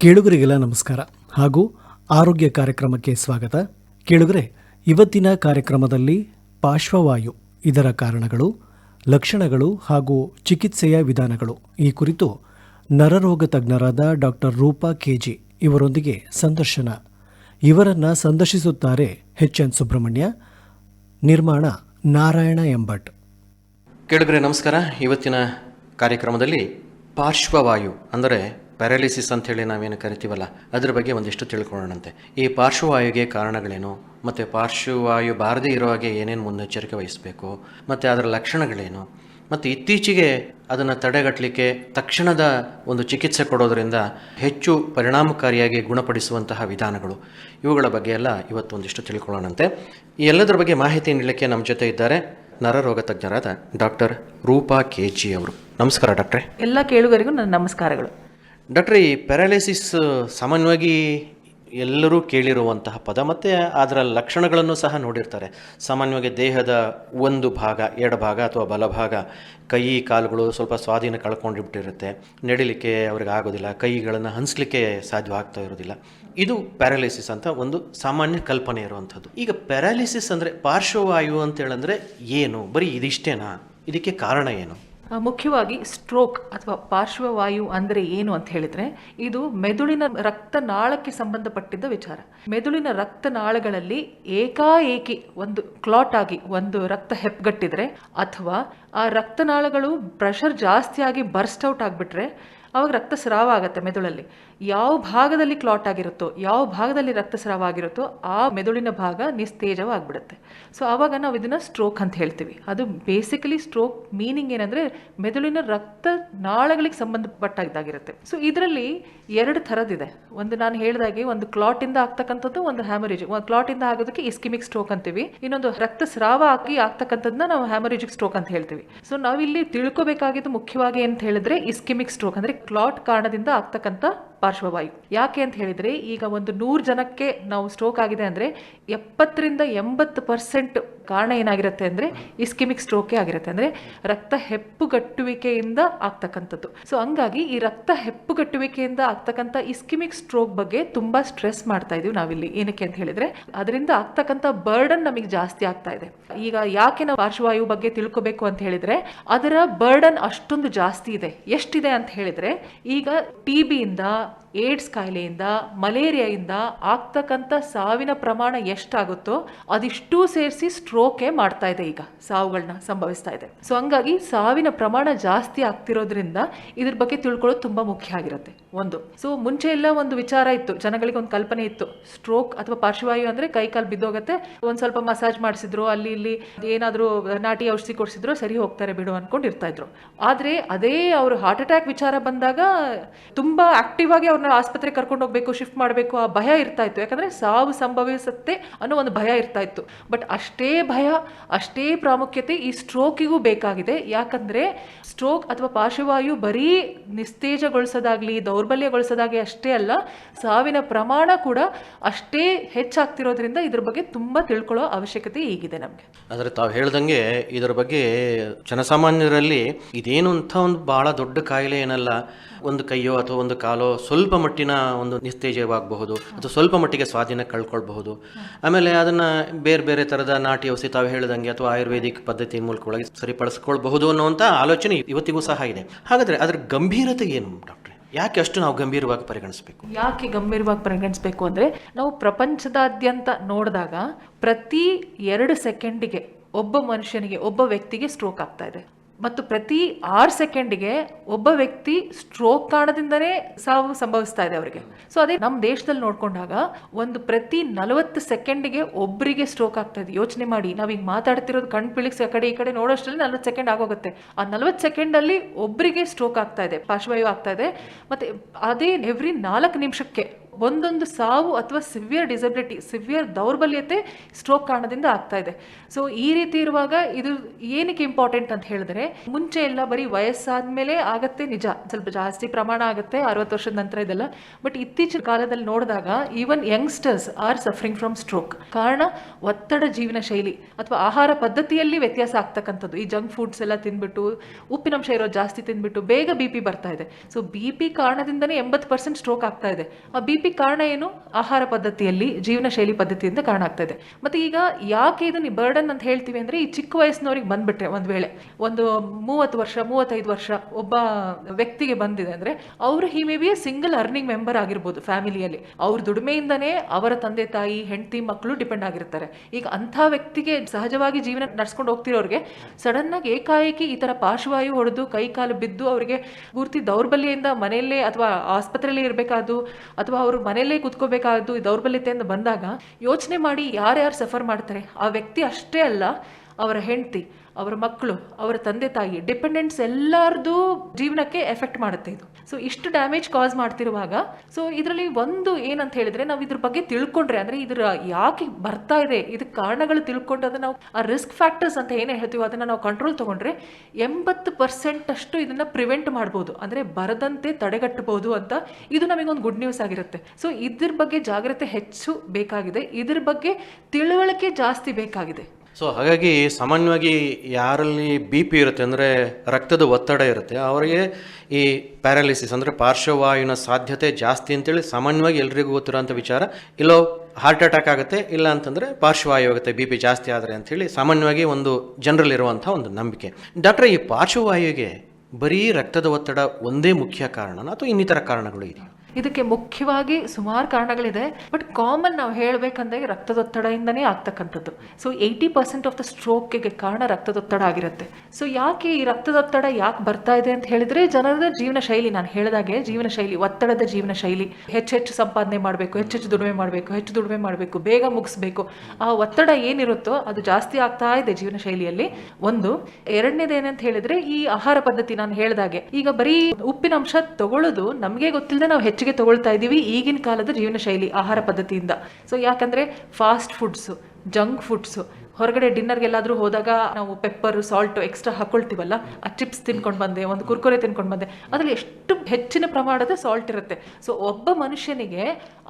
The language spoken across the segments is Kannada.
ಕೇಳುಗರಿಗೆಲ್ಲ ನಮಸ್ಕಾರ ಹಾಗೂ ಆರೋಗ್ಯ ಕಾರ್ಯಕ್ರಮಕ್ಕೆ ಸ್ವಾಗತ. ಕೇಳುಗರೆ, ಇವತ್ತಿನ ಕಾರ್ಯಕ್ರಮದಲ್ಲಿ ಪಾರ್ಶ್ವವಾಯು, ಇದರ ಕಾರಣಗಳು, ಲಕ್ಷಣಗಳು ಹಾಗೂ ಚಿಕಿತ್ಸೆಯ ವಿಧಾನಗಳು. ಈ ಕುರಿತು ನರರೋಗ ತಜ್ಞರಾದ ಡಾಕ್ಟರ್ ರೂಪಾ ಕೆಜಿ ಇವರೊಂದಿಗೆ ಸಂದರ್ಶನ. ಇವರನ್ನು ಸಂದರ್ಶಿಸುತ್ತಾರೆ ಎಚ್ ಎನ್ ಸುಬ್ರಹ್ಮಣ್ಯ, ನಿರ್ಮಾಣ ನಾರಾಯಣ ಎಂಬಟ್. ಕೇಳಿದ್ರೆ ನಮಸ್ಕಾರ. ಇವತ್ತಿನ ಕಾರ್ಯಕ್ರಮದಲ್ಲಿ ಪಾರ್ಶ್ವವಾಯು, ಅಂದರೆ ಪ್ಯಾರಾಲಿಸಿಸ್ ಅಂತೇಳಿ ನಾವೇನು ಕರಿತೀವಲ್ಲ, ಅದ್ರ ಬಗ್ಗೆ ಒಂದಿಷ್ಟು ತಿಳ್ಕೊಳ್ಳೋಣಂತೆ. ಈ ಪಾರ್ಶ್ವವಾಯುಗೆ ಕಾರಣಗಳೇನು? ಮತ್ತು ಪಾರ್ಶ್ವವಾಯು ಬಾರದೇ ಇರೋ ಹಾಗೆ ಏನೇನು ಮುನ್ನೆಚ್ಚರಿಕೆ ವಹಿಸಬೇಕು? ಮತ್ತು ಅದರ ಲಕ್ಷಣಗಳೇನು? ಮತ್ತು ಇತ್ತೀಚೆಗೆ ಅದನ್ನು ತಡೆಗಟ್ಟಲಿಕ್ಕೆ ತಕ್ಷಣದ ಒಂದು ಚಿಕಿತ್ಸೆ ಕೊಡೋದರಿಂದ ಹೆಚ್ಚು ಪರಿಣಾಮಕಾರಿಯಾಗಿ ಗುಣಪಡಿಸುವಂತಹ ವಿಧಾನಗಳು. ಇವುಗಳ ಬಗ್ಗೆ ಎಲ್ಲ ಇವತ್ತು ಒಂದಿಷ್ಟು ತಿಳ್ಕೊಳ್ಳೋಣಂತೆ. ಈ ಎಲ್ಲದರ ಬಗ್ಗೆ ಮಾಹಿತಿ ನೀಡಲಿಕ್ಕೆ ನಮ್ಮ ಜೊತೆ ಇದ್ದಾರೆ ನರರೋಗ ತಜ್ಞರಾದ ಡಾಕ್ಟರ್ ರೂಪಾ ಕೆ ಜಿ ಅವರು. ನಮಸ್ಕಾರ ಡಾಕ್ಟ್ರೆ. ಎಲ್ಲ ಕೇಳುಗರಿಗೂ ನನ್ನ ನಮಸ್ಕಾರಗಳು. ಡಾಕ್ಟ್ರೆ, ಈ ಪ್ಯಾರಾಲಿಸಿಸ್ ಸಾಮಾನ್ಯವಾಗಿ ಎಲ್ಲರೂ ಕೇಳಿರುವಂತಹ ಪದ ಮತ್ತು ಅದರ ಲಕ್ಷಣಗಳನ್ನು ಸಹ ನೋಡಿರ್ತಾರೆ. ಸಾಮಾನ್ಯವಾಗಿ ದೇಹದ ಒಂದು ಭಾಗ, ಎರಡು ಭಾಗ ಅಥವಾ ಬಲಭಾಗ ಕೈ, ಕಾಲುಗಳು ಸ್ವಲ್ಪ ಸ್ವಾಧೀನ ಕಳ್ಕೊಂಡಿಬಿಟ್ಟಿರುತ್ತೆ. ನಡಿಲಿಕ್ಕೆ ಅವ್ರಿಗೆ ಆಗೋದಿಲ್ಲ, ಕೈಗಳನ್ನು ಹಂಚಲಿಕ್ಕೆ ಸಾಧ್ಯವಾಗ್ತಾ ಇರೋದಿಲ್ಲ. ಇದು ಪ್ಯಾರಾಲಿಸಿಸ್ ಅಂತ ಒಂದು ಸಾಮಾನ್ಯ ಕಲ್ಪನೆ ಇರುವಂಥದ್ದು. ಈಗ ಪ್ಯಾರಾಲಿಸಿಸ್ ಅಂದರೆ ಪಾರ್ಶ್ವವಾಯು ಅಂತೇಳಂದರೆ ಏನು? ಬರೀ ಇದಿಷ್ಟೇನಾ? ಇದಕ್ಕೆ ಕಾರಣ ಏನು? ಮುಖ್ಯವಾಗಿ ಸ್ಟ್ರೋಕ್ ಅಥವಾ ಪಾರ್ಶ್ವವಾಯು ಅಂದರೆ ಏನು ಅಂತ ಹೇಳಿದ್ರೆ ಇದು ಮೆದುಳಿನ ರಕ್ತನಾಳಕ್ಕೆ ಸಂಬಂಧಪಟ್ಟಿದ್ದ ವಿಚಾರ. ಮೆದುಳಿನ ರಕ್ತನಾಳಗಳಲ್ಲಿ ಏಕಾಏಕಿ ಒಂದು ಕ್ಲಾಟ್ ಆಗಿ ಒಂದು ರಕ್ತ ಹೆಪ್ಪಗಟ್ಟಿದ್ರೆ ಅಥವಾ ಆ ರಕ್ತನಾಳಗಳು ಪ್ರೆಷರ್ ಜಾಸ್ತಿಯಾಗಿ ಬರ್ಸ್ಟ್ ಔಟ್ ಆಗಿಬಿಟ್ರೆ ಅವಾಗ ರಕ್ತಸ್ರಾವ ಆಗುತ್ತೆ ಮೆದುಳಲ್ಲಿ. ಯಾವ ಭಾಗದಲ್ಲಿ ಕ್ಲಾಟ್ ಆಗಿರುತ್ತೋ, ಯಾವ ಭಾಗದಲ್ಲಿ ರಕ್ತಸ್ರಾವ ಆಗಿರುತ್ತೋ ಆ ಮೆದುಳಿನ ಭಾಗ ನಿಸ್ತೇಜವಾಗ್ಬಿಡುತ್ತೆ ಸೊ ಆವಾಗ ನಾವು ಇದನ್ನು ಸ್ಟ್ರೋಕ್ ಅಂತ ಹೇಳ್ತೀವಿ. ಅದು ಬೇಸಿಕಲಿ ಸ್ಟ್ರೋಕ್ ಮೀನಿಂಗ್ ಏನಂದರೆ ಮೆದುಳಿನ ರಕ್ತ ನಾಳಗಳಿಗೆ ಸಂಬಂಧಪಟ್ಟಾಗಿದ್ದಾಗಿರುತ್ತೆ. ಸೊ ಇದರಲ್ಲಿ ಎರಡು ಥರದಿದೆ ಒಂದು ನಾನು ಹೇಳಿದಾಗೆ ಒಂದು ಕ್ಲಾಟ್ ಇಂದ ಆಗ್ತಕ್ಕಂಥದ್ದು, ಒಂದು ಹ್ಯಾಮರೇಜ್ ಒಂದು ಕ್ಲಾಟ್ ಇಂದ ಆಗೋದಕ್ಕೆ ಇಸ್ಕಿಮಿಕ್ ಸ್ಟ್ರೋಕ್ ಅಂತೀವಿ. ಇನ್ನೊಂದು ರಕ್ತಸ್ರಾವ ಆಗಿ ಆಗ್ತಕ್ಕಂಥದ್ದನ್ನ ನಾವು ಹ್ಯಾಮರೇಜಿಕ್ ಸ್ಟ್ರೋಕ್ ಅಂತ ಹೇಳ್ತೀವಿ. ಸೊ ನಾವಿಲ್ಲಿ ತಿಳ್ಕೊಬೇಕಾಗಿದ್ದು ಮುಖ್ಯವಾಗಿ ಅಂತ ಹೇಳಿದ್ರೆ ಇಸ್ಕಿಮಿಕ್ ಸ್ಟ್ರೋಕ್ ಅಂದ್ರೆ ಕ್ಲಾಟ್ ಕಾರಣದಿಂದ ಆಗ್ತಕ್ಕಂಥ ಪಾರ್ಶ್ವವಾಯು. ಯಾಕೆ ಅಂತ ಹೇಳಿದ್ರೆ, ಈಗ ಒಂದು ನೂರು ಜನಕ್ಕೆ ನಾವು ಸ್ಟ್ರೋಕ್ ಆಗಿದೆ ಅಂದ್ರೆ ಎಪ್ಪತ್ತರಿಂದ ಎಂಬತ್ತು ಪರ್ಸೆಂಟ್ ಕಾರಣ ಏನಾಗಿರುತ್ತೆ ಅಂದ್ರೆ ಇಸ್ಕಿಮಿಕ್ ಸ್ಟ್ರೋಕೆ ಆಗಿರುತ್ತೆ. ಅಂದ್ರೆ ರಕ್ತ ಹೆಪ್ಪುಗಟ್ಟುವಿಕೆಯಿಂದ ಆಗ್ತಕ್ಕಂಥದ್ದು. ಸೊ ಹಂಗಾಗಿ ಈ ರಕ್ತ ಹೆಪ್ಪುಗಟ್ಟುವಿಕೆಯಿಂದ ಆಗ್ತಕ್ಕಂಥ ಇಸ್ಕಿಮಿಕ್ ಸ್ಟ್ರೋಕ್ ಬಗ್ಗೆ ತುಂಬಾ ಸ್ಟ್ರೆಸ್ ಮಾಡ್ತಾ ಇದೀವಿ ನಾವಿಲ್ಲಿ. ಏನಕ್ಕೆ ಅಂತ ಹೇಳಿದ್ರೆ, ಅದರಿಂದ ಆಗ್ತಕ್ಕಂಥ ಬರ್ಡನ್ ನಮಗೆ ಜಾಸ್ತಿ ಆಗ್ತಾ ಇದೆ. ಈಗ ಯಾಕೆ ನಾವು ಪಾರ್ಶ್ವವಾಯು ಬಗ್ಗೆ ತಿಳ್ಕೊಬೇಕು ಅಂತ ಹೇಳಿದ್ರೆ, ಅದರ ಬರ್ಡನ್ ಅಷ್ಟೊಂದು ಜಾಸ್ತಿ ಇದೆ. ಎಷ್ಟಿದೆ ಅಂತ ಹೇಳಿದ್ರೆ, ಈಗ ಟಿ ಬಿಯಿಂದ 있습니다. ಏಡ್ಸ್ ಕಾಯಿಲೆಯಿಂದ, ಮಲೇರಿಯಾಯಿಂದ ಆಗ್ತಕ್ಕಂಥ ಸಾವಿನ ಪ್ರಮಾಣ ಎಷ್ಟಾಗುತ್ತೋ ಅದಿಷ್ಟು ಸೇರಿಸಿ ಸ್ಟ್ರೋಕೆ ಮಾಡ್ತಾ ಇದೆ ಈಗ ಸಾವುಗಳನ್ನ ಸಂಭವಿಸ್ತಾ ಇದೆ. ಸೊ ಹಂಗಾಗಿ ಸಾವಿನ ಪ್ರಮಾಣ ಜಾಸ್ತಿ ಆಗ್ತಿರೋದ್ರಿಂದ ಇದ್ರ ಬಗ್ಗೆ ತಿಳ್ಕೊಳ್ಳೋದು ತುಂಬಾ ಮುಖ್ಯ ಆಗಿರುತ್ತೆ. ಒಂದು. ಸೊ ಮುಂಚೆ ಎಲ್ಲ ಒಂದು ವಿಚಾರ ಇತ್ತು, ಜನಗಳಿಗೆ ಒಂದು ಕಲ್ಪನೆ ಇತ್ತು. ಸ್ಟ್ರೋಕ್ ಅಥವಾ ಪಾರ್ಶ್ವವಾಯು ಅಂದ್ರೆ ಕೈ ಕಾಲು ಬಿದ್ದೋಗತ್ತೆ, ಒಂದು ಸ್ವಲ್ಪ ಮಸಾಜ್ ಮಾಡಿಸಿದ್ರು, ಅಲ್ಲಿ ಇಲ್ಲಿ ಏನಾದರೂ ನಾಟಿ ಔಷಧಿ ಕೊಡಿಸಿದ್ರು, ಸರಿ ಹೋಗ್ತಾರೆ ಬಿಡು ಅನ್ಕೊಂಡು ಇರ್ತಾ ಇದ್ರು. ಆದ್ರೆ ಅದೇ ಅವರು ಹಾರ್ಟ್ ಅಟ್ಯಾಕ್ ವಿಚಾರ ಬಂದಾಗ ತುಂಬಾ ಆಕ್ಟಿವ್ ಆಗಿ ಅವ್ರನ್ನ ಆಸ್ಪತ್ರೆಗೆ ಕರ್ಕೊಂಡು ಹೋಗ್ಬೇಕು ಶಿಫ್ಟ್ ಮಾಡಬೇಕು, ಆ ಭಯ ಇರ್ತಾ ಇತ್ತು. ಯಾಕಂದ್ರೆ ಸಾವು ಸಂಭವಿಸುತ್ತೆ ಅನ್ನೋ ಒಂದು ಭಯ ಇರ್ತಾ ಇತ್ತು. ಬಟ್ ಅಷ್ಟೇ ಭಯ, ಅಷ್ಟೇ ಪ್ರಾಮುಖ್ಯತೆ ಈ ಸ್ಟ್ರೋಕಿಗೂ ಬೇಕಾಗಿದೆ. ಯಾಕಂದ್ರೆ ಸ್ಟ್ರೋಕ್ ಅಥವಾ ಪಾರ್ಶ್ವವಾಯು ಬರೀ ನಿಸ್ತೇಜಗೊಳಿಸೋದಾಗ್ಲಿ ದೌರ್ಬಲ್ಯಗೊಳಿಸೋದಾಗಿ ಅಷ್ಟೇ ಅಲ್ಲ, ಸಾವಿನ ಪ್ರಮಾಣ ಕೂಡ ಅಷ್ಟೇ ಹೆಚ್ಚಾಗ್ತಿರೋದ್ರಿಂದ ಇದ್ರ ಬಗ್ಗೆ ತುಂಬಾ ತಿಳ್ಕೊಳ್ಳೋ ಅವಶ್ಯಕತೆ ಈಗಿದೆ ನಮಗೆ. ಆದರೆ ತಾವು ಹೇಳ್ದಂಗೆ ಇದರ ಬಗ್ಗೆ ಜನಸಾಮಾನ್ಯರಲ್ಲಿ ಇದೇನು ಅಂತ ಒಂದು ಬಹಳ ದೊಡ್ಡ ಕಾಯಿಲೆ ಏನಲ್ಲ, ಒಂದು ಕೈಯೋ ಅಥವಾ ಒಂದು ಕಾಲೋ ಸ್ವಲ್ಪ ಮಟ್ಟಿನ ಒಂದು ನಿಸ್ತೇಜವಾಗಬಹುದು ಅಥವಾ ಸ್ವಲ್ಪ ಮಟ್ಟಿಗೆ ಸ್ವಾಧೀನ ಕಳ್ಕೊಳ್ಬಹುದು. ಆಮೇಲೆ ಅದನ್ನ ಬೇರೆ ಬೇರೆ ತರದ ನಾಟಿ ಔಷಧಿ ತಾವು ಹೇಳಿದಂಗೆ ಅಥವಾ ಆಯುರ್ವೇದಿಕ್ ಪದ್ಧತಿ ಮೂಲಕವಾಗಿ ಸರಿಪಡಿಸ್ಕೊಳ್ಬಹುದು ಅನ್ನುವಂಥ ಆಲೋಚನೆ ಇವತ್ತಿಗೂ ಸಹ ಇದೆ. ಹಾಗಾದ್ರೆ ಅದರ ಗಂಭೀರತೆ ಏನು, ಡಾಕ್ಟ್ರೆ? ಯಾಕೆ ಅಷ್ಟು ನಾವು ಗಂಭೀರವಾಗಿ ಪರಿಗಣಿಸಬೇಕು? ಯಾಕೆ ಗಂಭೀರವಾಗಿ ಪರಿಗಣಿಸಬೇಕು ಅಂದ್ರೆ ನಾವು ಪ್ರಪಂಚದಾದ್ಯಂತ ನೋಡಿದಾಗ ಪ್ರತಿ ಎರಡು ಸೆಕೆಂಡಿಗೆ ಒಬ್ಬ ಮನುಷ್ಯನಿಗೆ, ಒಬ್ಬ ವ್ಯಕ್ತಿಗೆ ಸ್ಟ್ರೋಕ್ ಆಗ್ತಾ ಇದೆ. ಮತ್ತು ಪ್ರತಿ ಆರು ಸೆಕೆಂಡಿಗೆ ಒಬ್ಬ ವ್ಯಕ್ತಿ ಸ್ಟ್ರೋಕ್ ಕಾರಣದಿಂದನೇ ಸಾವು ಸಂಭವಿಸ್ತಾ ಇದೆ ಅವರಿಗೆ. ಸೊ ಅದೇ ನಮ್ಮ ದೇಶದಲ್ಲಿ ನೋಡ್ಕೊಂಡಾಗ ಒಂದು ಪ್ರತಿ ನಲವತ್ತು ಸೆಕೆಂಡಿಗೆ ಒಬ್ಬರಿಗೆ ಸ್ಟ್ರೋಕ್ ಆಗ್ತಾ ಇದೆ. ಯೋಚನೆ ಮಾಡಿ, ನಾವು ಈಗ ಮಾತಾಡ್ತಿರೋದು ಕಣ್ ಪಿಳಿಕ್ಸ್ ಆ ಕಡೆ ಈ ಕಡೆ ನೋಡೋಷ್ಟರಲ್ಲಿ ನಲ್ವತ್ತು ಸೆಕೆಂಡ್ ಆಗೋಗುತ್ತೆ. ಆ ನಲವತ್ತು ಸೆಕೆಂಡಲ್ಲಿ ಒಬ್ಬರಿಗೆ ಸ್ಟ್ರೋಕ್ ಆಗ್ತಾ ಇದೆ, ಪಾರ್ಶ್ವವಾಯು ಆಗ್ತಾ ಇದೆ. ಮತ್ತೆ ಅದೇ ಎವ್ರಿ ನಾಲ್ಕು ನಿಮಿಷಕ್ಕೆ ಒಂದೊಂದು ಸಾವು ಅಥವಾ ಸಿವಿಯರ್ ಡಿಸಬಿಲಿಟಿ ಸಿವಿಯರ್ ದೌರ್ಬಲ್ಯತೆ ಸ್ಟ್ರೋಕ್ ಕಾರಣದಿಂದ ಆಗ್ತಾ ಇದೆ. ಸೊ ಈ ರೀತಿ ಇರುವಾಗ ಇದು ಏನಕ್ಕೆ ಇಂಪಾರ್ಟೆಂಟ್ ಅಂತ ಹೇಳಿದ್ರೆ, ಮುಂಚೆ ಎಲ್ಲ ಬರೀ ವಯಸ್ಸಾದ್ಮೇಲೆ ಆಗತ್ತೆ ನಿಜ. ಸ್ವಲ್ಪ ಜಾಸ್ತಿ ಪ್ರಮಾಣ ಆಗುತ್ತೆ, ಅರವತ್ತು ವರ್ಷದ ನಂತರ ಇದೆಲ್ಲ. ಬಟ್ ಇತ್ತೀಚಿನ ಕಾಲದಲ್ಲಿ ನೋಡಿದಾಗ even youngsters are suffering from stroke ಕಾರಣ, ಒತ್ತಡ ಜೀವನ ಶೈಲಿ ಅಥವಾ ಆಹಾರ ಪದ್ಧತಿಯಲ್ಲಿ ವ್ಯತ್ಯಾಸ ಆಗ್ತಕ್ಕಂಥದ್ದು. ಈ ಜಂಕ್ ಫುಡ್ಸ್ ಎಲ್ಲ ತಿನ್ಬಿಟ್ಟು ಉಪ್ಪಿನಂಶ ಇರೋದು ಜಾಸ್ತಿ ತಿನ್ಬಿಟ್ಟು ಬೇಗ ಬಿ ಪಿ ಬರ್ತಾ ಇದೆ. ಸೊ ಬಿ ಪಿ ಕಾರಣದಿಂದನೇ ಎಂಬತ್ತು ಪರ್ಸೆಂಟ್ ಸ್ಟ್ರೋಕ್ ಆಗ್ತಾ ಇದೆ. ಆ ಬಿ ಕಾರಣ ಏನು? ಆಹಾರ ಪದ್ಧತಿಯಲ್ಲಿ ಜೀವನ ಶೈಲಿ ಪದ್ಧತಿಯಿಂದ ಕಾರಣ ಆಗ್ತಾ ಮತ್ತೆ ಈಗ ಯಾಕೆ ಇದನ್ನ ಬರ್ಡನ್ ಅಂತ ಹೇಳ್ತೀವಿ ಅಂದ್ರೆ ಈ ಚಿಕ್ಕ ವಯಸ್ಸಿನವ್ರಿಗೆ ಬಂದ್ಬಿಟ್ರೆ ಒಂದ್ ವೇಳೆ. ಒಂದು ಮೂವತ್ತು ವರ್ಷ, ಮೂವತ್ತೈದು ವರ್ಷ ಒಬ್ಬ ವ್ಯಕ್ತಿಗೆ ಬಂದಿದೆ ಅಂದ್ರೆ ಅವರು he may be single earning member ಆಗಿರ್ಬೋದು ಫ್ಯಾಮಿಲಿಯಲ್ಲಿ ಅವ್ರ ದುಡಿಮೆಯಿಂದನೇ ಅವರ ತಂದೆ, ತಾಯಿ, ಹೆಂಡತಿ ಮಕ್ಕಳು ಡಿಪೆಂಡ್ ಆಗಿರ್ತಾರೆ. ಈಗ ಅಂಥ ವ್ಯಕ್ತಿಗೆ ಸಹಜವಾಗಿ ಜೀವನ ನಡ್ಸ್ಕೊಂಡು ಹೋಗ್ತಿರೋರಿಗೆ ಸಡನ್ ಆಗಿ ಏಕಾಏಕಿ ಈ ತರ ಪಾರ್ಶ್ವವಾಯು ಹೊಡೆದು, ಕೈ ಕಾಲು ಬಿದ್ದು ಅವರಿಗೆ ಪೂರ್ತಿ ದೌರ್ಬಲ್ಯದಿಂದ ಮನೆಯಲ್ಲೇ ಅಥವಾ ಆಸ್ಪತ್ರೆಯಲ್ಲಿ ಇರಬೇಕಾದ್ದು ಅಥವಾ ಅವರು ಮನೆಯಲ್ಲೇ ಕುತ್ಕೋಬೇಕಾದ್ದು ದೌರ್ಬಲ್ಯತೆ ಅಂತ ಬಂದಾಗ ಯೋಚನೆ ಮಾಡಿ ಯಾರ್ಯಾರು ಸಫರ್ ಮಾಡ್ತಾರೆ, ಆ ವ್ಯಕ್ತಿ ಅಷ್ಟೇ ಅಲ್ಲ, ಅವರ ಹೆಂಡತಿ. ಅವರ ಮಕ್ಕಳು, ಅವರ ತಂದೆ ತಾಯಿ ಡಿಪೆಂಡೆಂಟ್ಸ್ ಎಲ್ಲರದು ಜೀವನಕ್ಕೆ ಎಫೆಕ್ಟ್ ಮಾಡುತ್ತೆ ಇದು. ಸೊ ಇಷ್ಟು ಡ್ಯಾಮೇಜ್ ಕಾಸ್ ಮಾಡ್ತಿರುವಾಗ ಸೊ ಇದರಲ್ಲಿ ಒಂದು ಏನಂತ ಹೇಳಿದ್ರೆ ನಾವು ಇದ್ರ ಬಗ್ಗೆ ತಿಳ್ಕೊಂಡ್ರೆ, ಅಂದ್ರೆ ಇದ್ರ ಯಾಕೆ ಬರ್ತಾ ಇದೆ ಇದಕ್ಕೆ ಕಾರಣಗಳು ತಿಳ್ಕೊಂಡು ನಾವು ಆ ರಿಸ್ಕ್ ಫ್ಯಾಕ್ಟರ್ಸ್ ಅಂತ ಏನೇ ಹೇಳ್ತೀವೋ ಅದನ್ನ ನಾವು ಕಂಟ್ರೋಲ್ ತಗೊಂಡ್ರೆ ಎಂಬತ್ತು ಪರ್ಸೆಂಟ್ ಅಷ್ಟು ಇದನ್ನ ಪ್ರಿವೆಂಟ್ ಮಾಡ್ಬೋದು. ಅಂದ್ರೆ ಬರದಂತೆ ತಡೆಗಟ್ಟಬಹುದು ಅಂತ ಇದು ನಮಗೊಂದು ಗುಡ್ ನ್ಯೂಸ್ ಆಗಿರುತ್ತೆ. ಸೊ ಇದ್ರ ಬಗ್ಗೆ ಜಾಗ್ರತೆ ಹೆಚ್ಚು ಬೇಕಾಗಿದೆ. ಇದ್ರ ಬಗ್ಗೆ ತಿಳುವಳಿಕೆ ಜಾಸ್ತಿ ಬೇಕಾಗಿದೆ. ಸೊ ಹಾಗಾಗಿ ಸಾಮಾನ್ಯವಾಗಿ ಯಾರಲ್ಲಿ ಬಿ ಪಿ ಇರುತ್ತೆ ಅಂದರೆ ರಕ್ತದ ಒತ್ತಡ ಇರುತ್ತೆ. ಅವರಿಗೆ ಈ ಪ್ಯಾರಾಲಿಸಿಸ್ ಅಂದರೆ ಪಾರ್ಶ್ವವಾಯುವಿನ ಸಾಧ್ಯತೆ ಜಾಸ್ತಿ ಅಂತೇಳಿ ಸಾಮಾನ್ಯವಾಗಿ ಎಲ್ರಿಗೂ ಗೊತ್ತಿರೋಂಥ ವಿಚಾರ. ಇಲ್ಲೋ ಹಾರ್ಟ್ ಅಟ್ಯಾಕ್ ಆಗುತ್ತೆ, ಇಲ್ಲ ಅಂತಂದರೆ ಪಾರ್ಶ್ವವಾಯು ಆಗುತ್ತೆ ಬಿ ಪಿ ಜಾಸ್ತಿ ಆದರೆ ಅಂಥೇಳಿ ಸಾಮಾನ್ಯವಾಗಿ ಒಂದು ಜನರಲ್ಲಿರುವಂಥ ಒಂದು ನಂಬಿಕೆ. ಡಾಕ್ಟ್ರೆ, ಈ ಪಾರ್ಶ್ವವಾಯುವಿಗೆ ಬರೀ ರಕ್ತದ ಒತ್ತಡ ಒಂದೇ ಮುಖ್ಯ ಕಾರಣನ ಅಥವಾ ಇನ್ನಿತರ ಕಾರಣಗಳು ಇದೆಯಾ? ಇದಕ್ಕೆ ಮುಖ್ಯವಾಗಿ ಸುಮಾರು ಕಾರಣಗಳಿದೆ, ಬಟ್ ಕಾಮನ್ ನಾವು ಹೇಳಬೇಕಂದ್ರೆ ರಕ್ತದೊತ್ತಡದಿಂದನೇ ಆಗ್ತಕ್ಕಂಥದ್ದು. So eighty percent of the ಸ್ಟ್ರೋಕ್ಗೆ ಕಾರಣ ರಕ್ತದೊತ್ತಡ ಆಗಿರುತ್ತೆ. ಸೊ ಯಾಕೆ ಈ ರಕ್ತದೊತ್ತಡ ಯಾಕೆ ಬರ್ತಾ ಇದೆ ಅಂತ ಹೇಳಿದ್ರೆ ಜನರ ಜೀವನ ಶೈಲಿ ನಾನು ಹೇಳಿದಾಗೆ, ಜೀವನ ಶೈಲಿ, ಒತ್ತಡದ ಜೀವನ ಶೈಲಿ. ಹೆಚ್ಚೆಚ್ಚು ಸಂಪಾದನೆ ಮಾಡಬೇಕು ಹೆಚ್ಚೆಚ್ಚು ದುಡಿಮೆ ಮಾಡಬೇಕು, ಹೆಚ್ಚು ದುಡಿಮೆ ಮಾಡಬೇಕು, ಬೇಗ ಮುಗಿಸ್ಬೇಕು. ಆ ಒತ್ತಡ ಏನಿರುತ್ತೋ ಅದು ಜಾಸ್ತಿ ಆಗ್ತಾ ಇದೆ ಜೀವನ ಶೈಲಿಯಲ್ಲಿ. ಒಂದು. ಎರಡನೇದು ಏನಂತ ಹೇಳಿದ್ರೆ, ಈ ಆಹಾರ ಪದ್ಧತಿ ನಾನು ಹೇಳಿದಾಗೆ, ಈಗ ಬರೀ ಉಪ್ಪಿನ ಅಂಶ ತಗೊಳ್ಳೋದು ನಮಗೆ ಗೊತ್ತಿಲ್ಲದೆ ನಾವು ಹೆಚ್ಚಿಗೆ ತಗೊಳ್ತಾ ಇದ್ದೀವಿ ಈಗಿನ ಕಾಲದ ಜೀವನ ಶೈಲಿ ಆಹಾರ ಪದ್ಧತಿಯಿಂದ. ಸೊ ಯಾಕಂದ್ರೆ ಫಾಸ್ಟ್ ಫುಡ್ಸು ಜಂಕ್ ಫುಡ್ಸು. ಹೊರಗಡೆ ಡಿನ್ನರ್ಗೆಲ್ಲಾದರೂ ಹೋದಾಗ ನಾವು ಪೆಪ್ಪರ್ ಸಾಲ್ಟ್ ಎಕ್ಸ್ಟ್ರಾ ಹಾಕೊಳ್ತೀವಲ್ಲ, ಆ ಚಿಪ್ಸ್ ತಿನ್ಕೊಂಡು ಬಂದೆ, ಒಂದು ಕುರ್ಕುರೆ ತಿನ್ಕೊಂಡು ಬಂದೆ. ಅದರಲ್ಲಿ ಎಷ್ಟು ಹೆಚ್ಚಿನ ಪ್ರಮಾಣದ ಸಾಲ್ಟ್ ಇರುತ್ತೆ. ಸೊ ಒಬ್ಬ ಮನುಷ್ಯನಿಗೆ